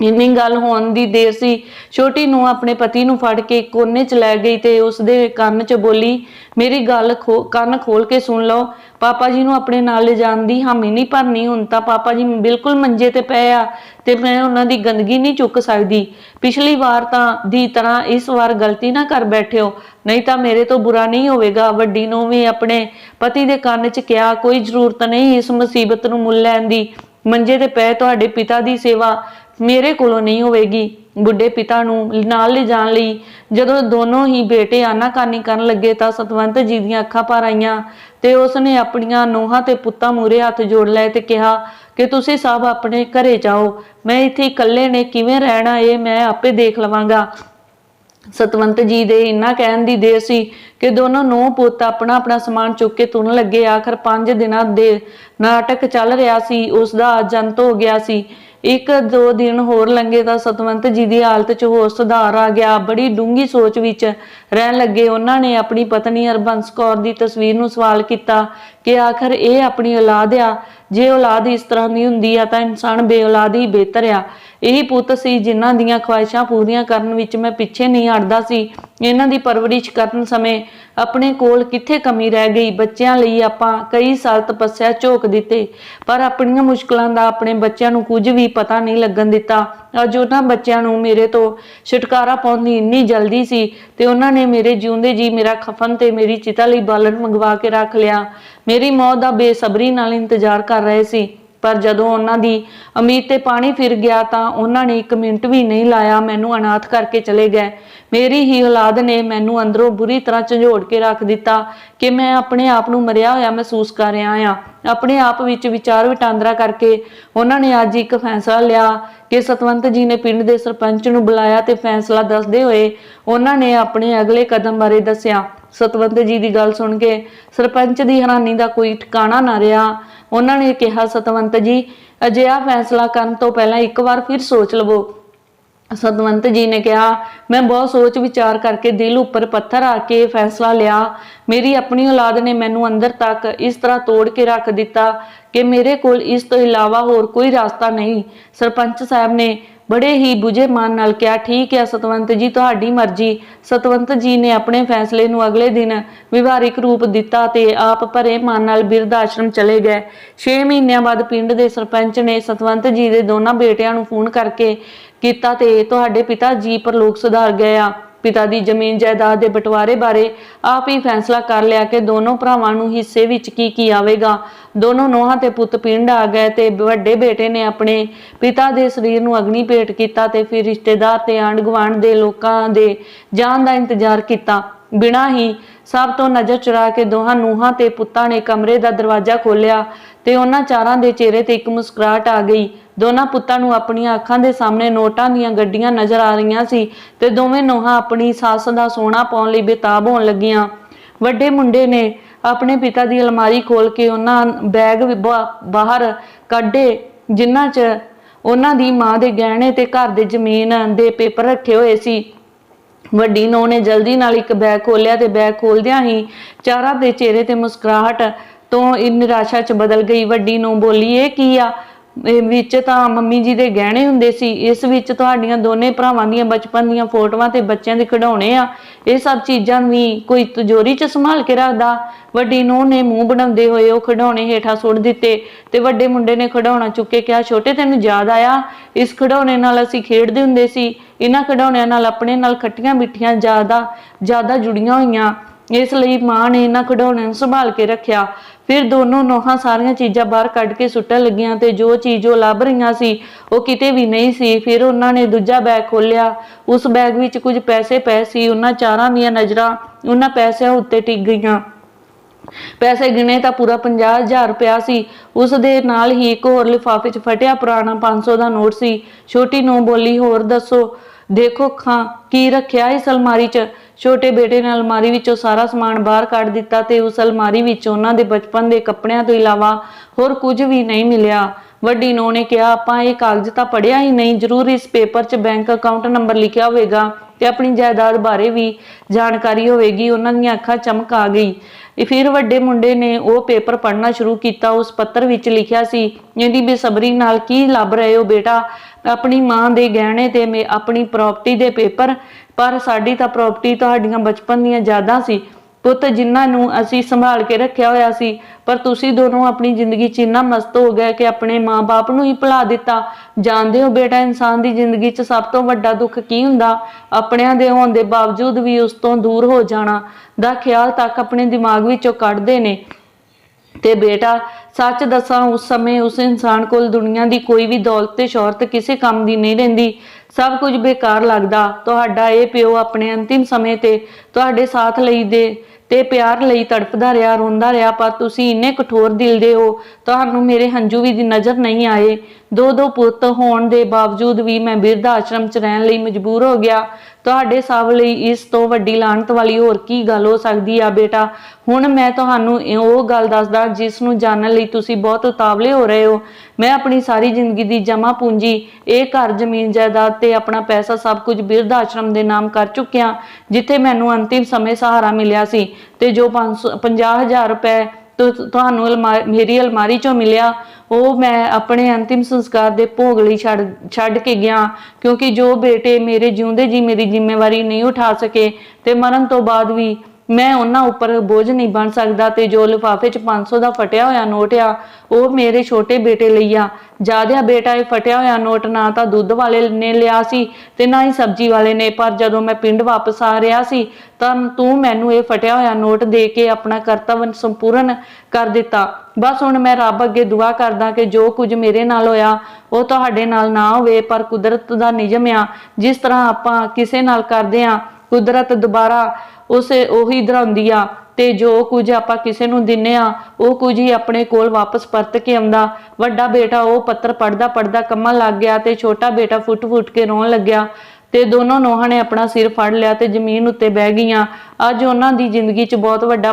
ਇੰਨੀ ਗੱਲ ਹੋਣ ਦੀ ਦੇਰ ਸੀ। ਛੋਟੀ ਨੂੰ ਆਪਣੇ ਪਤੀ ਨੂੰ ਫੜ ਕੇ ਕੋਨੇ 'ਚ ਲੈ ਗਈ ਤੇ ਉਸ ਦੇ ਕੰਨ 'ਚ ਬੋਲੀ, ਮੇਰੀ ਗੱਲ ਕੰਨ ਖੋਲ ਕੇ ਸੁਣ ਲਓ। ਪਾਪਾ ਜੀ ਨੂੰ ਆਪਣੇ ਨਾਲ ਲੈ ਜਾਣ ਦੀ ਹਾਮੀ ਨਹੀਂ ਭਰਨੀ। ਹੁਣ ਤਾਂ ਪਾਪਾ ਜੀ ਬਿਲਕੁਲ ਮੰਜੇ ਤੇ ਪਏ ਆ ਤੇ ਮੈਂ ਉਹਨਾਂ ਦੀ ਗੰਦਗੀ ਨਹੀਂ ਚੁੱਕ ਸਕਦੀ। ਪਿਛਲੀ ਵਾਰ ਤਾਂ ਦੀ ਤਰ੍ਹਾਂ ਇਸ ਵਾਰ ਗਲਤੀ ਨਾ ਕਰ ਬੈਠਿਓ। ਨਹੀਂ ਤਾਂ ਮੇਰੇ ਤੋਂ ਬੁਰਾ ਨਹੀਂ ਹੋਵੇਗਾ। ਵੱਡੀ ਨੂੰ ਵੀ ਆਪਣੇ ਪਤੀ ਦੇ ਕੰਨ 'ਚ ਕਿਹਾ, ਕੋਈ ਜ਼ਰੂਰਤ ਨਹੀਂ ਇਸ ਮੁਸੀਬਤ ਨੂੰ ਮੁੱਲ ਲੈਣ ਦੀ। ਮੰਜੇ ਤੇ ਪਏ ਤੁਹਾਡੇ ਪਿਤਾ ਦੀ ਸੇਵਾ ਮੇਰੇ ਕੋਲੋਂ ਨਹੀਂ ਹੋਵੇਗੀ। ਬੁੱਢੇ ਪਿਤਾ ਨੂੰ ਨਾਲ ਲੈ ਜਾਣ ਲਈ ਜਦੋਂ ਦੋਨੋਂ ਹੀ ਬੇਟੇ ਆਨਾਕਾਨੀ ਕਰਨ ਲੱਗੇ ਤਾਂ ਸਤਵੰਤ ਜੀ ਦੀਆਂ ਅੱਖਾਂ ਭਰ ਆਈਆਂ ਤੇ ਉਸਨੇ ਆਪਣੀਆਂ ਨੋਹਾਂ ਤੇ ਪੁੱਤਾਂ ਮੂਰੇ ਹੱਥ ਜੋੜ ਲਏ ਤੇ ਕਿਹਾ ਕਿ ਤੁਸੀਂ ਸਭ ਆਪਣੇ ਘਰੇ ਜਾਓ। ਮੈਂ ਇੱਥੇ ਇਕੱਲੇ ਨੇ ਕਿਵੇਂ ਰਹਿਣਾ ਇਹ ਮੈਂ ਆਪੇ ਦੇਖ ਲਵਾਂਗਾ। ਸਤਵੰਤ ਜੀ ਦੇ ਇੰਨਾ ਕਹਿਣ ਦੀ ਦੇਰ ਸੀ ਕਿ ਦੋਨੋਂ ਨੂੰਹ ਪੁੱਤ ਆਪਣਾ ਆਪਣਾ ਸਮਾਨ ਚੁੱਕ ਕੇ ਤੁਰਨ ਲੱਗੇ। ਆਖਰ 5 ਦਿਨਾਂ ਦੇ ਨਾਟਕ ਚੱਲ ਰਿਹਾ ਸੀ। ਉਸ ਦਾ ਅੱਜ ਅੰਤ ਹੋ ਗਿਆ ਸੀ। ਇੱਕ ਦੋ ਦਿਨ ਹੋਰ ਲੰਘੇ ਤਾਂ ਸਤਵੰਤ ਜੀ ਦੀ ਹਾਲਤ 'ਚ ਹੋਰ ਸੁਧਾਰ ਆ ਗਿਆ। ਬੜੀ ਡੂੰਗੀ ਸੋਚ ਵਿੱਚ ਰਹਿਣ ਲੱਗੇ। ਉਹਨਾਂ ਨੇ ਆਪਣੀ ਪਤਨੀ ਹਰਬੰਸ ਕੌਰ ਦੀ ਤਸਵੀਰ ਨੂੰ ਸਵਾਲ ਕੀਤਾ ਕਿ ਆਖਰ ਇਹ ਆਪਣੀ ਔਲਾਦ ਆ? ਜੇ ਔਲਾਦ ਇਸ ਤਰ੍ਹਾਂ ਦੀ ਹੁੰਦੀ ਆ ਤਾਂ ਇਨਸਾਨ ਬੇਔਲਾਦ ਹੀ ਬਿਹਤਰ ਆ। ਇਹੀ ਪੁੱਤ ਸੀ ਜਿਨ੍ਹਾਂ ਦੀਆਂ ਖੁਆਇਸ਼ਾਂ ਪੂਰੀਆਂ ਕਰਨ ਵਿੱਚ ਮੈਂ ਪਿੱਛੇ ਨਹੀਂ ਹਟਦਾ ਸੀ। ਇਹਨਾਂ ਦੀ ਪਰਵਰਿਸ਼ ਕਰਨ ਸਮੇਂ ਆਪਣੇ ਕੋਲ ਕਿੱਥੇ ਕਮੀ ਰਹਿ ਗਈ? ਬੱਚਿਆਂ ਲਈ ਆਪਾਂ ਕਈ ਸਾਲ ਤਪੱਸਿਆ ਝੋਕ ਦਿੱਤੇ, ਪਰ ਆਪਣੀਆਂ ਮੁਸ਼ਕਲਾਂ ਦਾ ਆਪਣੇ ਬੱਚਿਆਂ ਨੂੰ ਕੁਝ ਵੀ ਪਤਾ ਨਹੀਂ ਲੱਗਣ ਦਿੱਤਾ। ਅੱਜ ਉਹਨਾਂ ਬੱਚਿਆਂ ਨੂੰ ਮੇਰੇ ਤੋਂ ਛੁਟਕਾਰਾ ਪਾਉਣ ਦੀ ਇੰਨੀ ਜਲਦੀ ਸੀ ਤੇ ਉਹਨਾਂ ਨੇ ਮੇਰੇ ਜਿਉਂਦੇ ਜੀ ਮੇਰਾ ਖਫਨ ਤੇ ਮੇਰੀ ਚਿਤਾ ਲਈ ਬਾਲਣ ਮੰਗਵਾ ਕੇ ਰੱਖ ਲਿਆ। ਮੇਰੀ ਮੌਤ ਦਾ ਬੇਸਬਰੀ ਨਾਲ ਇੰਤਜ਼ਾਰ ਕਰ ਰਹੇ ਸੀ। ਪਰ ਜਦੋਂ ਉਹਨਾਂ ਦੀ ਉਮੀਦ ਤੇ ਪਾਣੀ ਫਿਰ ਗਿਆ ਤਾਂ ਉਹਨਾਂ ਨੇ ਇੱਕ ਮਿੰਟ ਵੀ ਨਹੀਂ ਲਾਇਆ, ਮੈਨੂੰ ਅਨਾਥ ਕਰਕੇ ਚਲੇ ਗਏ। ਮੇਰੀ ਹੀ ਔਲਾਦ ਨੇ ਮੈਨੂੰ ਅੰਦਰੋਂ ਬੁਰੀ ਤਰ੍ਹਾਂ ਝੰਜੋੜ ਕੇ ਰੱਖ ਦਿੱਤਾ ਕਿ ਮੈਂ ਆਪਣੇ ਆਪ ਨੂੰ ਮਰਿਆ ਹੋਇਆ ਮਹਿਸੂਸ ਕਰ ਰਿਹਾ ਆ ਆਪਣੇ ਆਪ ਵਿੱਚ ਵਿਚਾਰ ਵਟਾਂਦਰਾ ਕਰਕੇ ਉਹਨਾਂ ਨੇ ਅੱਜ ਇੱਕ ਫੈਸਲਾ ਲਿਆ ਕਿ ਸਤਵੰਤ ਜੀ ਨੇ ਪਿੰਡ ਦੇ ਸਰਪੰਚ ਨੂੰ ਬੁਲਾਇਆ ਤੇ ਫੈਸਲਾ ਦੱਸਦੇ ਹੋਏ ਉਹਨਾਂ ਨੇ ਆਪਣੇ ਅਗਲੇ ਕਦਮ ਬਾਰੇ ਦੱਸਿਆ। ਸਤਵੰਤ ਜੀ ਦੀ ਗੱਲ ਸੁਣ ਕੇ ਸਰਪੰਚ ਦੀ ਹੈਰਾਨੀ ਦਾ ਕੋਈ ਠਿਕਾਣਾ ਨਾ ਰਿਹਾ। ਉਹਨਾਂ ਨੇ ਕਿਹਾ, ਸਤਵੰਤ ਜੀ, ਅਜਿਹਾ ਫੈਸਲਾ ਕਰਨ ਤੋਂ ਪਹਿਲਾਂ ਇੱਕ ਵਾਰ ਫਿਰ ਸੋਚ ਲਵੋ। ਸਤਵੰਤ ਜੀ ਨੇ ਕਿਹਾ, ਮੈਂ ਬਹੁਤ ਸੋਚ ਵਿਚਾਰ ਕਰਕੇ ਦਿਲ ਉੱਪਰ ਪੱਥਰ ਆ ਕੇ ਫੈਸਲਾ ਲਿਆ। ਮੇਰੀ ਆਪਣੀ ਔਲਾਦ ਨੇ ਮੈਨੂੰ ਅੰਦਰ ਤੱਕ ਇਸ ਤਰ੍ਹਾਂ ਤੋੜ ਕੇ ਰੱਖ ਦਿੱਤਾ ਕਿ ਮੇਰੇ ਕੋਲ ਇਸ ਤੋਂ ਇਲਾਵਾ ਹੋਰ ਕੋਈ ਰਸਤਾ ਨਹੀਂ। ਸਰਪੰਚ ਸਾਹਿਬ ਨੇ ਬੜੇ ਹੀ ਬੁਝੇ ਮਨ ਨਾਲ ਕਿਹਾ, ਠੀਕ ਹੈ ਸਤਵੰਤ ਜੀ, ਤੁਹਾਡੀ ਮਰਜ਼ੀ। ਸਤਵੰਤ ਜੀ ਨੇ ਆਪਣੇ ਫੈਸਲੇ ਨੂੰ ਅਗਲੇ ਦਿਨ ਵਿਵਹਾਰਿਕ ਰੂਪ ਦਿੱਤਾ ਤੇ ਆਪ ਭਰੇ ਮਨ ਨਾਲ ਬਿਰਧ ਆਸ਼ਰਮ ਚਲੇ ਗਏ। 6 ਮਹੀਨਿਆਂ ਬਾਅਦ ਪਿੰਡ ਦੇ ਸਰਪੰਚ ਨੇ ਸਤਵੰਤ ਜੀ ਦੇ ਦੋਨਾਂ ਬੇਟਿਆਂ ਨੂੰ ਫੋਨ ਕਰਕੇ ਕੀਤਾ ਤੇ ਤੁਹਾਡੇ ਪਿਤਾ ਜੀ ਪਰਲੋਕ ਸੁਧਾਰ ਗਏ ਆ। ਪਿਤਾ ਦੀ ਜ਼ਮੀਨ ਜਾਇਦਾਦ ਦੇ ਬਟਵਾਰੇ ਬਾਰੇ ਆਪ ਹੀ ਫੈਸਲਾ ਕਰ ਲਿਆ ਕਿ ਦੋਨੋਂ ਭਰਾਵਾਂ ਨੂੰ ਹਿੱਸੇ ਵਿੱਚ ਕੀ ਕੀ ਆਵੇਗਾ। ਦੋਨੋਂ ਨੋਹਾਂ ਤੇ ਪੁੱਤ ਪਿੰਡ ਆ ਗਏ ਤੇ ਵੱਡੇ ਬੇਟੇ ਨੇ ਆਪਣੇ ਪਿਤਾ ਦੇ ਸਰੀਰ ਨੂੰ ਅਗਨੀ ਭੇਟ ਕੀਤਾ ਤੇ ਫਿਰ ਰਿਸ਼ਤੇਦਾਰ ਤੇ ਆਂਢ ਗੁਆਂਢ ਦੇ ਲੋਕਾਂ ਦੇ ਜਾਣ ਦਾ ਇੰਤਜ਼ਾਰ ਕੀਤਾ। ਬਿਨਾਂ ਹੀ ਸਭ ਤੋਂ ਨਜ਼ਰ ਚੁਰਾ ਕੇ ਦੋਹਾਂ ਨੂੰਹਾਂ ਤੇ ਪੁੱਤਾਂ ਨੇ ਕਮਰੇ ਦਾ ਦਰਵਾਜ਼ਾ ਖੋਲ੍ਹਿਆ ਤੇ ਉਹਨਾਂ ਚਾਰਾਂ ਦੇ ਚਿਹਰੇ ਤੇ ਇੱਕ ਮੁਸਕਰਾਹਟ ਆ ਗਈ। ਦੋਨਾਂ ਪੁੱਤਾਂ ਨੂੰ ਆਪਣੀਆਂ ਅੱਖਾਂ ਦੇ ਸਾਹਮਣੇ ਨੋਟਾਂ ਦੀਆਂ ਗੱਡੀਆਂ ਨਜ਼ਰ ਆ ਰਹੀਆਂ ਸੀ ਤੇ ਦੋਵੇਂ ਨੋਹਾਂ ਆਪਣੀ ਸੱਸ ਦਾ ਸੋਨਾ ਪਾਉਣ ਲਈ ਬੇਤਾਬ ਹੋਣ ਲੱਗੀਆਂ। ਵੱਡੇ ਮੁੰਡੇ ਨੇ ਆਪਣੇ ਪਿਤਾ ਦੀ ਅਲਮਾਰੀ ਖੋਲ ਕੇ ਉਹਨਾਂ ਬੈਗ ਬਾਹਰ ਕੱਢੇ ਜਿਨ੍ਹਾਂ 'ਚ ਉਹਨਾਂ ਦੀ ਮਾਂ ਦੇ ਗਹਿਣੇ ਤੇ ਘਰ ਦੇ ਜ਼ਮੀਨ ਦੇ ਪੇਪਰ ਰੱਖੇ ਹੋਏ ਸੀ। ਵੱਡੀ ਨੌਂ ਨੇ ਜਲਦੀ ਨਾਲ ਇੱਕ ਬੈਗ ਖੋਲਿਆ ਤੇ ਬੈਗ ਖੋਲਦਿਆਂ ਹੀ ਚਾਰਾਂ ਦੇ ਚਿਹਰੇ ਤੇ ਮੁਸਕਰਾਹਟ ਤੋਂ ਇਹ ਨਿਰਾਸ਼ਾ ਚ ਬਦਲ ਗਈ। ਵੱਡੀ ਨੂੰ ਬੋਲੀ, ਇਹ ਕੀ ਆ? ਇਹ ਵਿੱਚ ਤਾਂ ਮੰਮੀ ਜੀ ਦੇ ਗਹਿਣੇ ਹੁੰਦੇ ਸੀ। ਇਸ ਵਿੱਚ ਤੁਹਾਡੀਆਂ ਦੋਨੇ ਭਰਾਵਾਂ ਦੀਆਂ ਬਚਪਨ ਦੀਆਂ ਫੋਟੋਆਂ ਤੇ ਬੱਚਿਆਂ ਦੇ ਖਿਡੌਣੇ ਆ। ਇਹ ਸਭ ਚੀਜ਼ਾਂ ਵੀ ਕੋਈ ਤਿਜੋਰੀ 'ਚ ਸੰਭਾਲ ਕੇ ਰੱਖਦਾ। ਵੱਡੀ ਨੂੰਹ ਨੇ ਮੂੰਹ ਬਣਾਉਂਦੇ ਹੋਏ ਉਹ ਖਿਡੌਣੇ ਹੇਠਾਂ ਸੁੱਟ ਦਿੱਤੇ ਤੇ ਵੱਡੇ ਮੁੰਡੇ ਨੇ ਖਿਡੌਣਾ ਚੁੱਕ ਕੇ ਕਿਹਾ, ਛੋਟੇ, ਤੈਨੂੰ ਯਾਦ ਆਇਆ? ਇਸ ਖਿਡੌਣੇ ਨਾਲ ਅਸੀਂ ਖੇਡਦੇ ਹੁੰਦੇ ਸੀ। ਇਹਨਾਂ ਖਿਡੌਣਿਆਂ ਨਾਲ ਆਪਣੇ ਨਾਲ ਖੱਟੀਆਂ ਮਿੱਠੀਆਂ ਜ਼ਿਆਦਾ ਜ਼ਿਆਦਾ ਜੁੜੀਆਂ ਹੋਈਆਂ। ਇਸ ਲਈ ਮਾਂ ਨੇ ਇਹਨਾਂ ਖਿਡੌਣਿਆਂ ਨੂੰ ਸੰਭਾਲ ਕੇ ਰੱਖਿਆ। ਫਿਰ ਦੋਨੋਂ ਨੋਹਾਂ ਸਾਰੀਆਂ ਚੀਜ਼ਾਂ ਬਾਹਰ ਕੱਢ ਕੇ ਸੁੱਟਣ ਲੱਗੀਆਂ ਤੇ ਜੋ ਚੀਜ਼ ਉਹ ਲੱਭ ਰਹੀਆਂ ਸੀ, ਉਹ ਕਿਤੇ ਵੀ ਨਹੀਂ ਸੀ। ਫਿਰ ਉਹਨਾਂ ਨੇ ਦੂਜਾ ਬੈਗ ਖੋਲ੍ਹਿਆ। ਉਸ ਬੈਗ ਵਿੱਚ ਕੁਝ ਪੈਸੇ ਪਏ ਸੀ। ਉਹਨਾਂ ਚਾਰਾਂ ਦੀਆਂ ਨਜ਼ਰਾਂ ਉਹਨਾਂ ਪੈਸਿਆਂ ਉੱਤੇ ਟਿਕ ਗਈਆਂ। ਪੈਸੇ ਗਿਣੇ ਤਾਂ ਪੂਰਾ 50000 ਰੁਪਇਆ ਸੀ। ਉਸ ਦੇ ਨਾਲ ਹੀ ਇੱਕ ਹੋਰ ਲਿਫਾਫੇ 'ਚ ਫਟਿਆ ਪੁਰਾਣਾ 500 ਦਾ ਨੋਟ ਸੀ। ਛੋਟੀ ਨੂੰ ਬੋਲੀ, ਹੋਰ ਦੱਸੋ ਦੇਖੋ ਖਾਂ ਕੀ ਰੱਖਿਆ ਇਸ ਅਲਮਾਰੀ 'ਚ? ਛੋਟੇ ਬੇਟੇ ਨੇ ਅਲਮਾਰੀ ਵਿੱਚੋਂ ਸਾਰਾ ਸਮਾਨ ਬਾਹਰ ਕੱਢ ਦਿੱਤਾ ਤੇ ਉਸ ਅਲਮਾਰੀ ਵਿੱਚ ਉਹਨਾਂ ਦੇ ਬਚਪਨ ਦੇ ਕੱਪੜਿਆਂ ਤੋਂ ਇਲਾਵਾ ਹੋਰ ਕੁਝ ਵੀ ਨਹੀਂ ਮਿਲਿਆ। ਵੱਡੀ ਨੂੰਹ ਨੇ ਕਿਹਾ, ਆਪਾਂ ਇਹ ਕਾਗਜ਼ ਤਾਂ ਪੜਿਆ ਹੀ ਨਹੀਂ, ਜ਼ਰੂਰ ਇਸ ਪੇਪਰ 'ਚ ਬੈਂਕ ਅਕਾਊਂਟ ਨੰਬਰ ਲਿਖਿਆ ਹੋਵੇਗਾ ਤੇ ਆਪਣੀ ਜਾਇਦਾਦ ਬਾਰੇ ਵੀ ਜਾਣਕਾਰੀ ਹੋਵੇਗੀ। ਉਹਨਾਂ ਦੀਆਂ ਅੱਖਾਂ ਚਮਕ ਆ ਗਈ। ਫਿਰ ਵੱਡੇ ਮੁੰਡੇ ਨੇ ਉਹ ਪੇਪਰ ਪੜ੍ਹਨਾ ਸ਼ੁਰੂ ਕੀਤਾ। ਉਸ ਪੱਤਰ ਵਿੱਚ ਲਿਖਿਆ ਸੀ, ਇਹਦੀ ਬੇਸਬਰੀ ਨਾਲ ਕੀ ਲੱਭ ਰਹੇ ਹੋ ਬੇਟਾ? ਆਪਣੀ ਮਾਂ ਦੇ ਗਹਿਣੇ ਤੇ ਮੇ ਆਪਣੀ ਪ੍ਰਾਪਰਟੀ ਦੇ ਪੇਪਰ ਪਰ ਸਾਡੀ ਤਾਂ ਪ੍ਰਾਪਰਟੀ ਤੁਹਾਡੀਆਂ ਬਚਪਨ ਦੀਆਂ ਯਾਦਾਂ ਸੀ। ਪੁੱਤ, ਜਿਨ੍ਹਾਂ ਨੂੰ ਅਸੀਂ ਸੰਭਾਲ ਕੇ ਰੱਖਿਆ ਹੋਇਆ ਸੀ, ਪਰ ਤੁਸੀਂ ਦੋਨੋਂ ਆਪਣੀ ਜ਼ਿੰਦਗੀ 'ਚ ਇੰਨਾ ਮਸਤ ਹੋ ਗਏ ਕਿ ਆਪਣੇ ਮਾਪੇ ਨੂੰ ਹੀ ਭੁਲਾ ਦਿੱਤਾ। ਜਾਣਦੇ ਹੋ ਬੇਟਾ, ਇਨਸਾਨ ਦੀ ਜ਼ਿੰਦਗੀ 'ਚ ਸਭ ਤੋਂ ਵੱਡਾ ਦੁੱਖ ਕੀ ਹੁੰਦਾ? ਆਪਣਿਆਂ ਦੇ ਹੋਣ ਦੇ ਬਾਵਜੂਦ ਵੀ ਉਸ ਤੋਂ ਦੂਰ ਹੋ ਜਾਣਾ ਦਾ ਖਿਆਲ ਤੱਕ ਆਪਣੇ ਦਿਮਾਗ ਵਿੱਚੋਂ ਕੱਢਦੇ ਨੇ। ਤੇ ਬੇਟਾ ਸੱਚ ਦੱਸਾਂ, ਉਸ ਸਮੇਂ ਉਸ ਇਨਸਾਨ ਕੋਲ ਦੁਨੀਆ ਦੀ ਕੋਈ ਵੀ ਦੌਲਤ ਤੇ ਸ਼ੌਹਰਤ ਕਿਸੇ ਕੰਮ ਦੀ ਨਹੀਂ ਰਹਿੰਦੀ। ਸਭ ਕੁਝ ਬੇਕਾਰ ਲੱਗਦਾ। ਤੁਹਾਡਾ ਇਹ ਪਿਓ ਆਪਣੇ ਅੰਤਿਮ ਸਮੇਂ ਤੇ ਤੁਹਾਡੇ ਸਾਥ ਲਈ ਦੇ, ਤੇ ਪਿਆਰ ਲਈ ਤੜਪਦਾ ਰਿਹਾ, ਰੋਂਦਾ ਰਿਹਾ, ਪਰ ਤੁਸੀਂ ਇੰਨੇ ਕਠੋਰ ਦਿਲ ਦੇ ਹੋ, ਤੁਹਾਨੂੰ ਮੇਰੇ ਹੰਝੂ ਵੀ ਦੀ ਨਜ਼ਰ ਨਹੀਂ ਆਏ। ਦੋ ਦੋ ਪੁੱਤ ਹੋਣ ਦੇ ਬਾਵਜੂਦ ਵੀ ਮੈਂ ਬਿਰਧ ਆਸ਼ਰਮ 'ਚ ਰਹਿਣ ਲਈ ਮਜਬੂਰ ਹੋ ਗਿਆ। ਤੁਹਾਡੇ ਸਭ ਲਈ ਇਸ ਤੋਂ ਵੱਡੀ ਲਾਹਨਤ ਵਾਲੀ ਹੋਰ ਕੀ ਗੱਲ ਹੋ ਸਕਦੀ ਆ ਬੇਟਾ? ਹੁਣ ਮੈਂ ਤੁਹਾਨੂੰ ਉਹ ਗੱਲ ਦੱਸਦਾ ਜਿਸ ਨੂੰ ਜਾਣਨ ਲਈ ਤੁਸੀਂ ਬਹੁਤ ਉਤਾਵਲੇ ਹੋ ਰਹੇ ਹੋ। ਮੈਂ ਆਪਣੀ ਸਾਰੀ ਜ਼ਿੰਦਗੀ ਦੀ ਜਮ੍ਹਾਂ ਪੂੰਜੀ, ਇਹ ਘਰ, ਜ਼ਮੀਨ, ਜਾਇਦਾਦ ਤੇ ਆਪਣਾ ਪੈਸਾ ਸਭ ਕੁਝ ਬਿਰਧ ਆਸ਼ਰਮ ਦੇ ਨਾਮ ਕਰ ਚੁੱਕਿਆ, ਜਿੱਥੇ ਮੈਨੂੰ ਅੰਤਿਮ ਸਮੇਂ ਸਹਾਰਾ ਮਿਲਿਆ ਸੀ ਤੇ ਜੋ 50000 ਰੁਪਏ ਤੁਹਾਨੂੰ ਅਲਮਾਰੀ ਮੇਰੀ ਅਲਮਾਰੀ ਚੋਂ ਮਿਲਿਆ, ਉਹ ਮੈਂ ਆਪਣੇ ਅੰਤਿਮ ਸੰਸਕਾਰ ਦੇ ਭੋਗ ਲਈ ਛੱਡ ਛੱਡ ਕੇ ਗਿਆ, ਕਿਉਂਕਿ ਜੋ ਬੇਟੇ ਮੇਰੇ ਜਿਉਂਦੇ ਜੀ, ਮੇਰੀ ਜ਼ਿੰਮੇਵਾਰੀ ਨਹੀਂ ਉਠਾ ਸਕੇ, ਤੇ ਮਰਨ ਤੋਂ ਬਾਅਦ ਵੀ ਮੈਂ ਉਹਨਾਂ ਉੱਪਰ ਬੋਝ ਨਹੀਂ ਬਣ ਸਕਦਾ ਤੇ ਜੋ ਲਿਫਾਫੇ 'ਚ 500 ਦਾ ਫਟਿਆ ਹੋਇਆ ਨੋਟ ਆ, ਉਹ ਮੇਰੇ ਛੋਟੇ ਬੇਟੇ ਲਈ ਆ। ਜਾਦਿਆ ਬੇਟਾ ਇਹ ਫਟਿਆ ਹੋਇਆ ਨੋਟ ਨਾ ਤਾਂ ਦੁੱਧ ਵਾਲੇ ਨੇ ਲਿਆ ਸੀ ਤੇ ਨਾ ਹੀ ਸਬਜ਼ੀ ਵਾਲੇ ਨੇ, ਪਰ ਜਦੋਂ ਮੈਂ ਪਿੰਡ ਵਾਪਸ ਆ ਰਿਹਾ ਸੀ ਤਾਂ ਤੂੰ ਮੈਨੂੰ ਇਹ ਫਟਿਆ ਹੋਇਆ ਨੋਟ ਦੇ ਕੇ ਆਪਣਾ ਕਰਤੱਵ ਸੰਪੂਰਨ ਕਰ ਦਿੱਤਾ। ਬਸ ਹੁਣ ਮੈਂ ਰੱਬ ਅੱਗੇ ਦੁਆ ਕਰਦਾ ਕਿ ਜੋ ਕੁਝ ਮੇਰੇ ਨਾਲ ਹੋਇਆ, ਉਹ ਤੁਹਾਡੇ ਨਾਲ ਨਾ ਹੋਵੇ, ਪਰ ਕੁਦਰਤ ਦਾ ਨਿਯਮ ਆ, ਜਿਸ ਤਰ੍ਹਾਂ ਆਪਾਂ ਕਿਸੇ ਨਾਲ ਕਰਦੇ ਆ ਕੁਦਰਤ ਦੁਬਾਰਾ ਉਸੇ ਉਹੀ ਦਰਾਉਂਦੀ ਆ ਤੇ ਜੋ ਕੁਝ ਆਪਾਂ ਕਿਸੇ ਨੂੰ ਦਿੰਨੇ ਆ, ਉਹ ਕੁਝ ਹੀ ਆਪਣੇ ਕੋਲ ਵਾਪਸ ਪਰਤ ਕੇ ਆਉਂਦਾ। ਵੱਡਾ ਬੇਟਾ ਉਹ ਪੱਤਰ ਪੜਦਾ ਪੜਦਾ ਕੰਮਣ ਲੱਗ ਗਿਆ ਤੇ ਛੋਟਾ ਬੇਟਾ ਫੁੱਟ ਫੁੱਟ ਕੇ ਰੋਣ ਲੱਗਿਆ। ਤੇ ਦੋਨੋਂ ਨੋਹਾਂ ਨੇ ਆਪਣਾ ਸਿਰ ਫੜ ਲਿਆ ਤੇ ਜ਼ਮੀਨ ਉੱਤੇ ਬਹਿ ਗਈਆਂ। ਅੱਜ ਉਹਨਾਂ ਦੀ ਜ਼ਿੰਦਗੀ 'ਚ ਬਹੁਤ ਵੱਡਾ